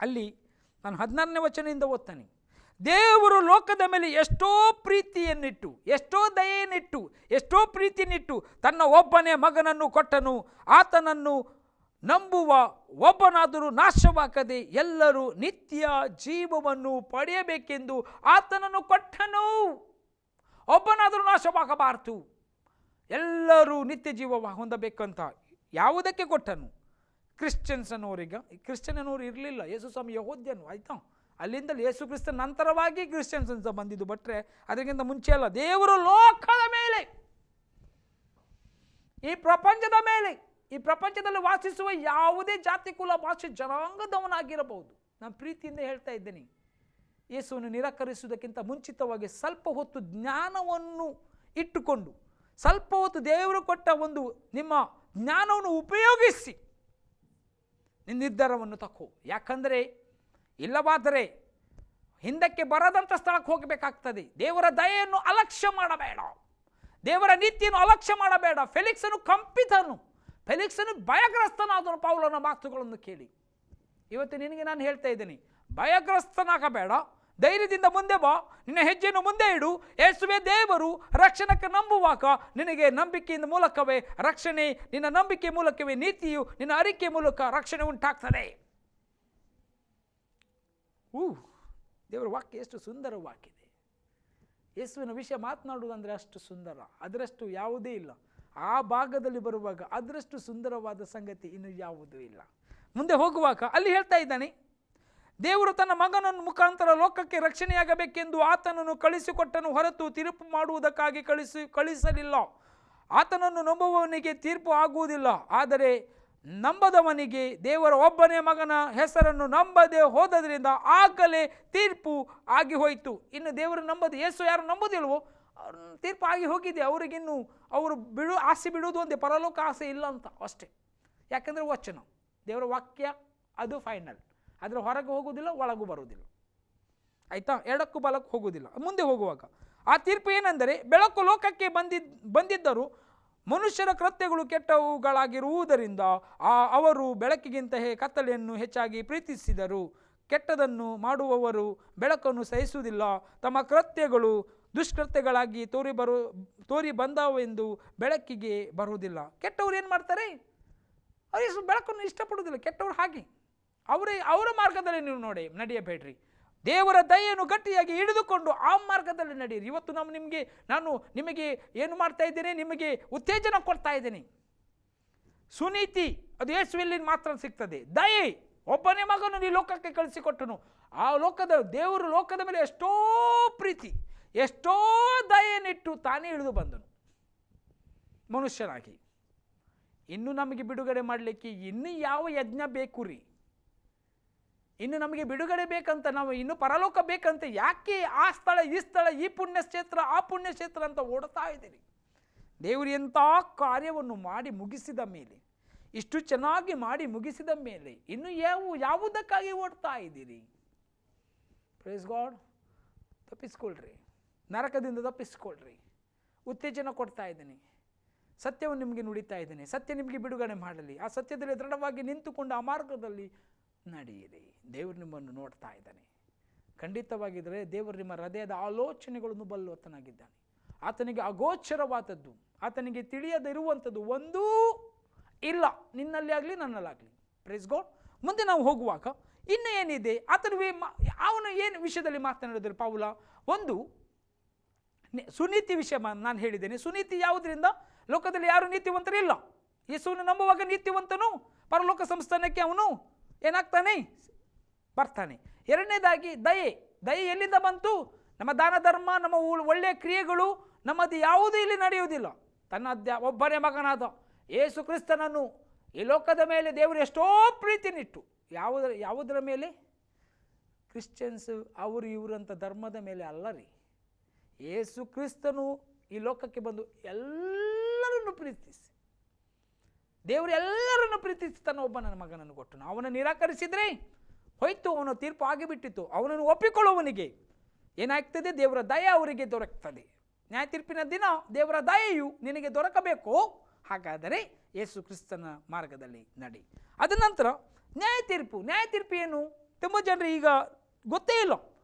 ಅಲ್ಲಿ ನಾನು ಹದಿನಾರನೇ ವಚನದಿಂದ ಓದ್ತಾನೆ. ದೇವರು ಲೋಕದ ಮೇಲೆ ಎಷ್ಟೋ ಪ್ರೀತಿಯನ್ನಿಟ್ಟು, ಎಷ್ಟೋ ದಯೆಯನ್ನಿಟ್ಟು, ಎಷ್ಟೋ ಪ್ರೀತಿಯನ್ನಿಟ್ಟು ತನ್ನ ಒಬ್ಬನೇ ಮಗನನ್ನು ಕೊಟ್ಟನು, ಆತನನ್ನು ನಂಬುವ ಒಬ್ಬನಾದರೂ ನಾಶವಾಗದೆ ಎಲ್ಲರೂ ನಿತ್ಯ ಜೀವವನ್ನು ಪಡೆಯಬೇಕೆಂದು ಆತನನ್ನು ಕೊಟ್ಟನು. ಒಬ್ಬನಾದರೂ ನಾಶವಾಗಬಾರದು. ಎಲ್ಲರೂ ನಿತ್ಯ ಜೀವ ಹೊಂದಬೇಕಂತ ಯಾವುದಕ್ಕೆ ಕೊಟ್ಟನು? ಕ್ರಿಶ್ಚಿಯನ್ಸ್ ಅನ್ನೋರಿಗೆ ಕ್ರಿಶ್ಚಿಯನ್ ಅನ್ನೋರು ಇರಲಿಲ್ಲ. ಯೇಸು ಸ್ವಾಮಿ ಯಹೋದ್ಯನು ಆಯ್ತಾ? ಅಲ್ಲಿಂದಲೇ ಯೇಸು ಕ್ರಿಸ್ತ ನಂತರವಾಗಿ ಕ್ರಿಶ್ಚಿಯನ್ಸ್ ಅಂತ ಬಂದಿದ್ದು. ಬಟ್ರೆ ಅದಕ್ಕಿಂತ ಮುಂಚೆ ಅಲ್ಲ. ದೇವರು ಲೋಕದ ಮೇಲೆ, ಈ ಪ್ರಪಂಚದ ಮೇಲೆ ಈ ಪ್ರಪಂಚದಲ್ಲಿ ವಾಸಿಸುವ ಯಾವುದೇ ಜಾತಿ, ಕುಲ, ಭಾಷೆ, ಜನಾಂಗದವನಾಗಿರಬಹುದು. ನಾನು ಪ್ರೀತಿಯಿಂದ ಹೇಳ್ತಾ ಇದ್ದೇನೆ, ಯೇಸುವನ್ನು ನಿರಾಕರಿಸುವುದಕ್ಕಿಂತ ಮುಂಚಿತವಾಗಿ ಸ್ವಲ್ಪ ಹೊತ್ತು ಜ್ಞಾನವನ್ನು ಇಟ್ಟುಕೊಂಡು, ಸ್ವಲ್ಪ ಹೊತ್ತು ದೇವರು ಕೊಟ್ಟ ಒಂದು ನಿಮ್ಮ ಜ್ಞಾನವನ್ನು ಉಪಯೋಗಿಸಿ ನಿನ್ನ ನಿರ್ಧಾರವನ್ನು ತಕ್ಕು. ಯಾಕಂದರೆ, ಇಲ್ಲವಾದರೆ ಹಿಂದಕ್ಕೆ ಬರದಂಥ ಸ್ಥಳಕ್ಕೆ ಹೋಗಬೇಕಾಗ್ತದೆ. ದೇವರ ದಯೆಯನ್ನು ಅಲಕ್ಷ್ಯ ಮಾಡಬೇಡ. ದೇವರ ನೀತಿಯನ್ನು ಅಲಕ್ಷ್ಯ ಮಾಡಬೇಡ. ಫೆಲಿಕ್ಸನು, ಕಂಪಿತನು ಫೆಲಿಕ್ಸನು ಭಯಗ್ರಸ್ತನಾದನು, ಪೌಲನ ಮಾತುಗಳನ್ನು ಕೇಳಿ. ಇವತ್ತು ನಿನಗೆ ನಾನು ಹೇಳ್ತಾ ಇದ್ದೀನಿ, ಭಯಗ್ರಸ್ತನಾಗಬೇಡ, ಧೈರ್ಯದಿಂದ ಮುಂದೆ ಬಾ, ನಿನ್ನ ಹೆಜ್ಜೆಯನ್ನು ಮುಂದೆ ಇಡು, ಯೇಸುವೆ ದೇವರು, ರಕ್ಷಣಕ್ಕೆ ನಂಬುವಾಗ ನಿನಗೆ ನಂಬಿಕೆಯಿಂದ ಮೂಲಕವೇ ರಕ್ಷಣೆ, ನಿನ್ನ ನಂಬಿಕೆ ಮೂಲಕವೇ ನೀತಿಯು, ನಿನ್ನ ಅರಿಕೆ ಮೂಲಕ ರಕ್ಷಣೆ ಉಂಟಾಗ್ತದೆ. ಊ, ದೇವರ ವಾಕ್ಯ ಎಷ್ಟು ಸುಂದರ ವಾಕ್ಯ ಯೇಸುವಿನ ವಿಷಯ ಮಾತನಾಡುವುದಂದರೆ ಅಷ್ಟು ಸುಂದರ, ಅದರಷ್ಟು ಯಾವುದೇ ಇಲ್ಲ. ಆ ಭಾಗದಲ್ಲಿ ಬರುವಾಗ ಅದರಷ್ಟು ಸುಂದರವಾದ ಸಂಗತಿ ಇನ್ನು ಯಾವುದೂ ಇಲ್ಲ. ಮುಂದೆ ಹೋಗುವಾಗ ಅಲ್ಲಿ ಹೇಳ್ತಾ ಇದ್ದಾನೆ, ದೇವರು ತನ್ನ ಮಗನನ್ನು ಮುಖಾಂತರ ಲೋಕಕ್ಕೆ ರಕ್ಷಣೆಯಾಗಬೇಕೆಂದು ಆತನನ್ನು ಕಳಿಸಿಕೊಟ್ಟನು ಹೊರತು ತೀರ್ಪು ಮಾಡುವುದಕ್ಕಾಗಿ ಕಳಿಸಿ, ಕಳಿಸಲಿಲ್ಲ. ಆತನನ್ನು ನಂಬುವವನಿಗೆ ತೀರ್ಪು ಆಗುವುದಿಲ್ಲ. ಆದರೆ ನಂಬದವನಿಗೆ ದೇವರ ಒಬ್ಬನೇ ಮಗನ ಹೆಸರನ್ನು ನಂಬದೆ ಹೋದದರಿಂದ ಆಗಲೇ ತೀರ್ಪು ಆಗಿ ಹೋಯಿತು. ಇನ್ನು ದೇವರು ನಂಬದು, ಯೇಸು ಯಾರು ನಂಬುದಿಲ್ವೋ ಅವ್ರ ತೀರ್ಪು ಆಗಿ ಹೋಗಿದೆ, ಅವರಿಗಿನ್ನು ಅವರು ಬಿಡು, ಆಸೆ ಬಿಡುವುದು ಒಂದೇ, ಪರಲೋಕ ಆಸೆ ಇಲ್ಲ ಅಂತ ಅಷ್ಟೇ. ಯಾಕೆಂದರೆ ವಚನ, ದೇವರ ವಾಕ್ಯ ಅದು ಫೈನಲ್ ಅದರ ಹೊರಗೆ ಹೋಗುವುದಿಲ್ಲ, ಒಳಗೂ ಬರುವುದಿಲ್ಲ. ಆಯಿತಾ? ಎರಡಕ್ಕೂ ಬಲಕ್ಕೂ ಹೋಗುವುದಿಲ್ಲ. ಮುಂದೆ ಹೋಗುವಾಗ. ಆ ತೀರ್ಪು ಏನೆಂದರೆ, ಬೆಳಕು ಲೋಕಕ್ಕೆ ಬಂದಿದ್ ಬಂದಿದ್ದರು ಮನುಷ್ಯರ ಕೃತ್ಯಗಳು ಕೆಟ್ಟವುಗಳಾಗಿರುವುದರಿಂದ ಆ, ಅವರು ಬೆಳಕಿಗಿಂತ ಹೆ- ಕತ್ತಲೆಯನ್ನು ಹೆಚ್ಚಾಗಿ ಪ್ರೀತಿಸಿದರು. ಕೆಟ್ಟದನ್ನು ಮಾಡುವವರು ಬೆಳಕನ್ನು ಸಹಿಸುವುದಿಲ್ಲ. ತಮ್ಮ ಕೃತ್ಯಗಳು ದುಷ್ಕೃತ್ಯಗಳಾಗಿ ತೋರಿ ಬರು, ತೋರಿ ಬಂದವೆಂದು ಬೆಳಕಿಗೆ ಬರುವುದಿಲ್ಲ. ಕೆಟ್ಟವರು ಏನು ಮಾಡ್ತಾರೆ? ಅವರಿಗೆ ಬೆಳಕನ್ನು ಇಷ್ಟಪಡುವುದಿಲ್ಲ. ಕೆಟ್ಟವರು ಹಾಗೆ. ಅವರೇ, ಅವರ ಮಾರ್ಗದಲ್ಲಿ ನೀವು ನೋಡಿ, ನಡೆಯಬೇಡ್ರಿ. ದೇವರ ದಯೆಯನ್ನು ಗಟ್ಟಿಯಾಗಿ ಹಿಡಿದುಕೊಂಡು ಆ ಮಾರ್ಗದಲ್ಲಿ ನಡೆಯಿರಿ. ಇವತ್ತು ನಾವು ನಿಮಗೆ, ನಾನು ನಿಮಗೆ ಏನು ಮಾಡ್ತಾ ಇದ್ದೇನೆ? ನಿಮಗೆ ಉತ್ತೇಜನ ಕೊಡ್ತಾ ಇದ್ದೇನೆ. ಸುನೀತಿ, ಅದು ಯೇಸುವಿಲ್ಲಿ ಮಾತ್ರ ಸಿಗ್ತದೆ. ದಯೆ, ಒಬ್ಬನೇ ಮಗನು ಈ ಲೋಕಕ್ಕೆ ಕಳಿಸಿಕೊಟ್ಟನು. ಆ ಲೋಕದ, ದೇವರು ಲೋಕದ ಮೇಲೆ ಎಷ್ಟೋ ಪ್ರೀತಿ. ಎಷ್ಟೋ ದಯನಿಟ್ಟು ತಾನೇ ಇಳಿದು ಬಂದನು. ಮನುಷ್ಯನಾಗಿ. ಇನ್ನು ನಮಗೆ ಬಿಡುಗಡೆ ಮಾಡಲಿಕ್ಕೆ ಇನ್ನು ಯಾವ ಯಜ್ಞ ಬೇಕು ರೀ? ಇನ್ನು ನಮಗೆ ಬಿಡುಗಡೆ ಬೇಕಂತ ನಾವು ಇನ್ನು ಪರಲೋಕ ಬೇಕಂತ ಯಾಕೆ ಆ ಸ್ಥಳ, ಈ ಸ್ಥಳ, ಈ ಪುಣ್ಯಕ್ಷೇತ್ರ, ಆ ಪುಣ್ಯಕ್ಷೇತ್ರ ಅಂತ ಓಡ್ತಾ ಇದ್ದೀರಿ? ದೇವರು ಎಂಥ ಕಾರ್ಯವನ್ನು ಮಾಡಿ ಮುಗಿಸಿದ ಮೇಲೆ, ಇಷ್ಟು ಚೆನ್ನಾಗಿ ಮಾಡಿ ಮುಗಿಸಿದ ಮೇಲೆ ಇನ್ನು ಯಾವ, ಯಾವುದಕ್ಕಾಗಿ ಓಡ್ತಾ ಇದ್ದೀರಿ? ಪ್ರೇಸ್ ಗಾಡ್ ತಪ್ಪಿಸ್ಕೊಳ್ರಿ. ನರಕದಿಂದ ತಪ್ಪಿಸಿಕೊಳ್ಳ್ರಿ ಉತ್ತೇಜನ ಕೊಡ್ತಾ ಇದ್ದೀನಿ. ಸತ್ಯವನ್ನು ನಿಮಗೆ ನುಡಿತಾ ಇದ್ದೇನೆ. ಸತ್ಯ ನಿಮಗೆ ಬಿಡುಗಡೆ ಮಾಡಲಿ. ಆ ಸತ್ಯದಲ್ಲಿ ದೃಢವಾಗಿ ನಿಂತುಕೊಂಡು ಆ ಮಾರ್ಗದಲ್ಲಿ ನಡೆಯಿರಿ. ದೇವರು ನಿಮ್ಮನ್ನು ನೋಡ್ತಾ ಇದ್ದಾನೆ. ಖಂಡಿತವಾಗಿದ್ದರೆ ದೇವರು ನಿಮ್ಮ ಹೃದಯದ ಆಲೋಚನೆಗಳನ್ನು ಬಲ್ಲುವತನಾಗಿದ್ದಾನೆ ಆತನಿಗೆ ಅಗೋಚರವಾದದ್ದು, ಆತನಿಗೆ ತಿಳಿಯದಿರುವಂಥದ್ದು ಒಂದೂ ಇಲ್ಲ. ನಿನ್ನಲ್ಲಿ ಆಗಲಿ, ನನ್ನಲ್ಲಾಗಲಿ. ಪ್ರೇಸ್ ಗೋಡ್ ಮುಂದೆ ನಾವು ಹೋಗುವಾಗ ಇನ್ನೂ ಏನಿದೆ ಆತನ ಅವನು ಏನು ವಿಷಯದಲ್ಲಿ ಮಾತನಾಡಿದ್ರು ಪಾವುಲ? ಒಂದು ಸುನೀತಿ ವಿಷಯ ನಾನು ಹೇಳಿದ್ದೇನೆ. ಸುನೀತಿ ಯಾವುದರಿಂದ? ಲೋಕದಲ್ಲಿ ಯಾರು ನೀತಿವಂತರು ಇಲ್ಲ. ಯೇಸುವನ್ನು ನಂಬುವಾಗ ನೀತಿವಂತನು, ಪರಲೋಕ ಸಂಸ್ಥಾನಕ್ಕೆ ಅವನು ಏನಾಗ್ತಾನೆ? ಬರ್ತಾನೆ. ಎರಡನೇದಾಗಿ ದಯೆ. ದಯೆ ಎಲ್ಲಿಂದ ಬಂತು? ನಮ್ಮ ದಾನ ಧರ್ಮ, ನಮ್ಮ ಒಳ್ಳೆಯ ಕ್ರಿಯೆಗಳು ನಮ್ಮದು ಯಾವುದೂ ಇಲ್ಲಿ ನಡೆಯುವುದಿಲ್ಲ. ತನ್ನ ಒಬ್ಬನೇ ಮಗನಾದ ಯೇಸು ಕ್ರಿಸ್ತನನ್ನು ಈ ಲೋಕದ ಮೇಲೆ ದೇವರು ಎಷ್ಟೋ ಪ್ರೀತಿನಿಟ್ಟು. ಯಾವುದರ ಯಾವುದರ ಮೇಲೆ? ಕ್ರಿಶ್ಚಿಯನ್ಸ್ ಅವರು ಇವರಂಥ ಧರ್ಮದ ಮೇಲೆ ಅಲ್ಲ ರೀ. ಯೇಸು ಕ್ರಿಸ್ತನು ಈ ಲೋಕಕ್ಕೆ ಬಂದು ಎಲ್ಲರನ್ನು ಪ್ರೀತಿಸಿ. ದೇವರು ಎಲ್ಲರನ್ನು ಪ್ರೀತಿಸಿ ತನ್ನ ಒಬ್ಬ ನನ್ನ ಮಗನನ್ನು ಕೊಟ್ಟನು. ಅವನು ನಿರಾಕರಿಸಿದರೆ ಹೋಯ್ತು, ಅವನ ತೀರ್ಪು ಆಗಿಬಿಟ್ಟಿತ್ತು. ಅವನನ್ನು ಒಪ್ಪಿಕೊಳ್ಳುವವನಿಗೆ ಏನಾಗ್ತದೆ? ದೇವರ ದಯ ಅವರಿಗೆ ದೊರಕ್ತದೆ. ನ್ಯಾಯ ತೀರ್ಪಿನ ದಿನ ದೇವರ ದಯೆಯು ನಿನಗೆ ದೊರಕಬೇಕು. ಹಾಗಾದರೆ ಯೇಸು ಕ್ರಿಸ್ತನ ಮಾರ್ಗದಲ್ಲಿ ನಡಿ. ಅದ ನಂತರ ನ್ಯಾಯ ತೀರ್ಪು ನ್ಯಾಯ ತೀರ್ಪು ಏನು ತುಂಬ ಜನರು ಈಗ ಗೊತ್ತೇ ಇಲ್ಲ.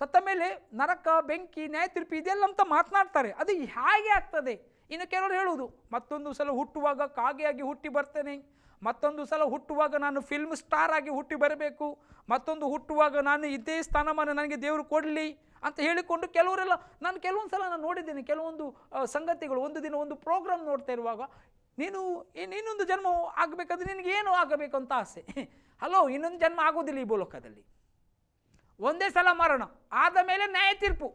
ಸತ್ತ ಮೇಲೆ ನರಕ, ಬೆಂಕಿ, ನ್ಯಾಯ ಇದೆಲ್ಲ ಅಂತ ಮಾತನಾಡ್ತಾರೆ. ಅದು ಹೇಗೆ ಆಗ್ತದೆ? ಇನ್ನು ಕೆಲವರು ಹೇಳುವುದು, ಮತ್ತೊಂದು ಸಲ ಹುಟ್ಟುವಾಗ ಕಾಗೆಯಾಗಿ ಹುಟ್ಟಿ ಬರ್ತೇನೆ, ಮತ್ತೊಂದು ಸಲ ಹುಟ್ಟುವಾಗ ನಾನು ಫಿಲ್ಮ್ ಸ್ಟಾರ್ ಆಗಿ ಹುಟ್ಟಿ ಬರಬೇಕು, ಮತ್ತೊಂದು ಹುಟ್ಟುವಾಗ ನಾನು ಇದೇ ಸ್ಥಾನಮಾನ ನನಗೆ ದೇವರು ಕೊಡಲಿ ಅಂತ ಹೇಳಿಕೊಂಡು ಕೆಲವರೆಲ್ಲ, ನಾನು ಕೆಲವೊಂದು ಸಲ ನಾನು ನೋಡಿದ್ದೇನೆ, ಕೆಲವೊಂದು ಸಂಗತಿಗಳು, ಒಂದು ದಿನ ಒಂದು ಪ್ರೋಗ್ರಾಮ್ ನೋಡ್ತಾ ಇರುವಾಗ, ನೀನು ಇನ್ನು ಇನ್ನೊಂದು ಜನ್ಮ ಆಗಬೇಕಾದ್ರೆ ನಿನಗೇನು ಆಗಬೇಕು ಅಂತ ಆಸೆ. ಹಲೋ, ಇನ್ನೊಂದು ಜನ್ಮ ಆಗೋದಿಲ್ಲ ಈ ಭೂಲೋಕದಲ್ಲಿ. ಒಂದೇ ಸಲ ಮರಣ, ಆದ ಮೇಲೆ ನ್ಯಾಯ ತೀರ್ಪು,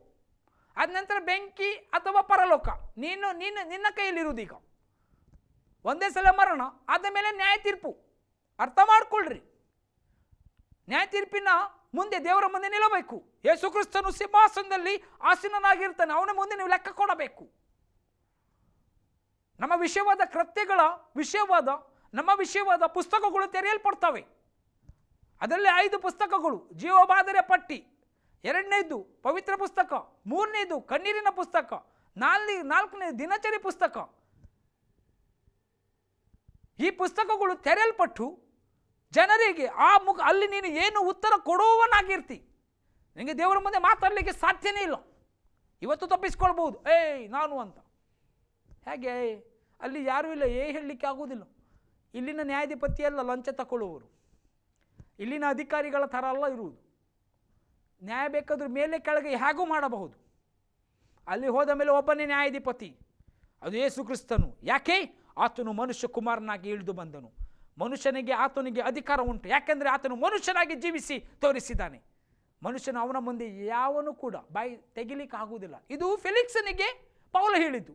ಆದ ನಂತರ ಬೆಂಕಿ ಅಥವಾ ಪರಲೋಕ. ನೀನು ನೀನು, ನಿನ್ನ ಕೈಯಲ್ಲಿರುವುದು ಈಗ ಒಂದೇ ಸಲ ಮರಣ, ಆದ ಮೇಲೆ ನ್ಯಾಯ ತೀರ್ಪು. ಅರ್ಥ ಮಾಡ್ಕೊಳ್ರಿ. ನ್ಯಾಯ ತೀರ್ಪಿನ ಮುಂದೆ ದೇವರ ಮುಂದೆ ನಿಲ್ಲಬೇಕು. ಯೇಸು ಕ್ರಿಸ್ತನು ಸಿಂಹಾಸನದಲ್ಲಿ ಆಸೀನನಾಗಿರ್ತಾನೆ. ಅವನ ಮುಂದೆ ನೀವು ಲೆಕ್ಕ ಕೊಡಬೇಕು. ನಮ್ಮ ವಿಷಯವಾದ ಕೃತ್ಯಗಳ ವಿಷಯವಾದ, ನಮ್ಮ ವಿಷಯವಾದ ಪುಸ್ತಕಗಳು ತೆರೆಯಲ್ಪಡ್ತವೆ. ಅದರಲ್ಲಿ ಐದು ಪುಸ್ತಕಗಳು ಜೀವಬಾದರೆ ಪಟ್ಟಿ, ಎರಡನೇದು ಪವಿತ್ರ ಪುಸ್ತಕ, ಮೂರನೇದು ಕಣ್ಣೀರಿನ ಪುಸ್ತಕ ನಾಲ್ಕು ನಾಲ್ಕನೇ ದಿನಚರಿ ಪುಸ್ತಕ. ಈ ಪುಸ್ತಕಗಳು ತೆರೆಯಲ್ಪಟ್ಟು ಜನರಿಗೆ ಆ ಮುಖ, ಅಲ್ಲಿ ನೀನು ಏನು ಉತ್ತರ ಕೊಡುವವನಾಗಿರ್ತಿ. ನಿನಗೆ ದೇವರ ಮುಂದೆ ಮಾತಾಡಲಿಕ್ಕೆ ಸಾಧ್ಯನೇ ಇಲ್ಲ. ಇವತ್ತು ತಪ್ಪಿಸ್ಕೊಳ್ಬೋದು ಏಯ್, ನಾನು ಅಂತ. ಹೇಗೆ? ಅಲ್ಲಿ ಯಾರೂ ಇಲ್ಲ, ಏ ಹೇಳಲಿಕ್ಕೆ ಆಗೋದಿಲ್ಲ ಇಲ್ಲಿನ ನ್ಯಾಯಾಧಿಪತಿಯೆಲ್ಲ ಲಂಚ ತಗೊಳ್ಳುವವರು. ಇಲ್ಲಿನ ಅಧಿಕಾರಿಗಳ ಥರ ಅಲ್ಲ ಇರುವುದು. ನ್ಯಾಯ ಬೇಕಾದರೂ ಮೇಲೆ ಕೆಳಗೆ ಹೇಗೂ ಮಾಡಬಹುದು. ಅಲ್ಲಿ ಹೋದ ಮೇಲೆ ಒಬ್ಬನೇ ನ್ಯಾಯಾಧಿಪತಿ, ಅದು ಯೇಸು ಕ್ರಿಸ್ತನು. ಯಾಕೆ? ಆತನು ಮನುಷ್ಯ ಕುಮಾರನಾಗಿ ಇಳಿದು ಬಂದನು. ಮನುಷ್ಯನಿಗೆ, ಆತನಿಗೆ ಅಧಿಕಾರ ಉಂಟು. ಯಾಕೆಂದರೆ ಆತನು ಮನುಷ್ಯನಾಗಿ ಜೀವಿಸಿ ತೋರಿಸಿದ್ದಾನೆ. ಮನುಷ್ಯನ ಅವನ ಮುಂದೆ ಯಾವನು ಕೂಡ ಬಾಯಿ ತೆಗಿಲಿಕ್ಕೆ ಆಗುವುದಿಲ್ಲ. ಇದು ಫಿಲಿಕ್ಸನಿಗೆ ಪೌಲ ಹೇಳಿದ್ದು.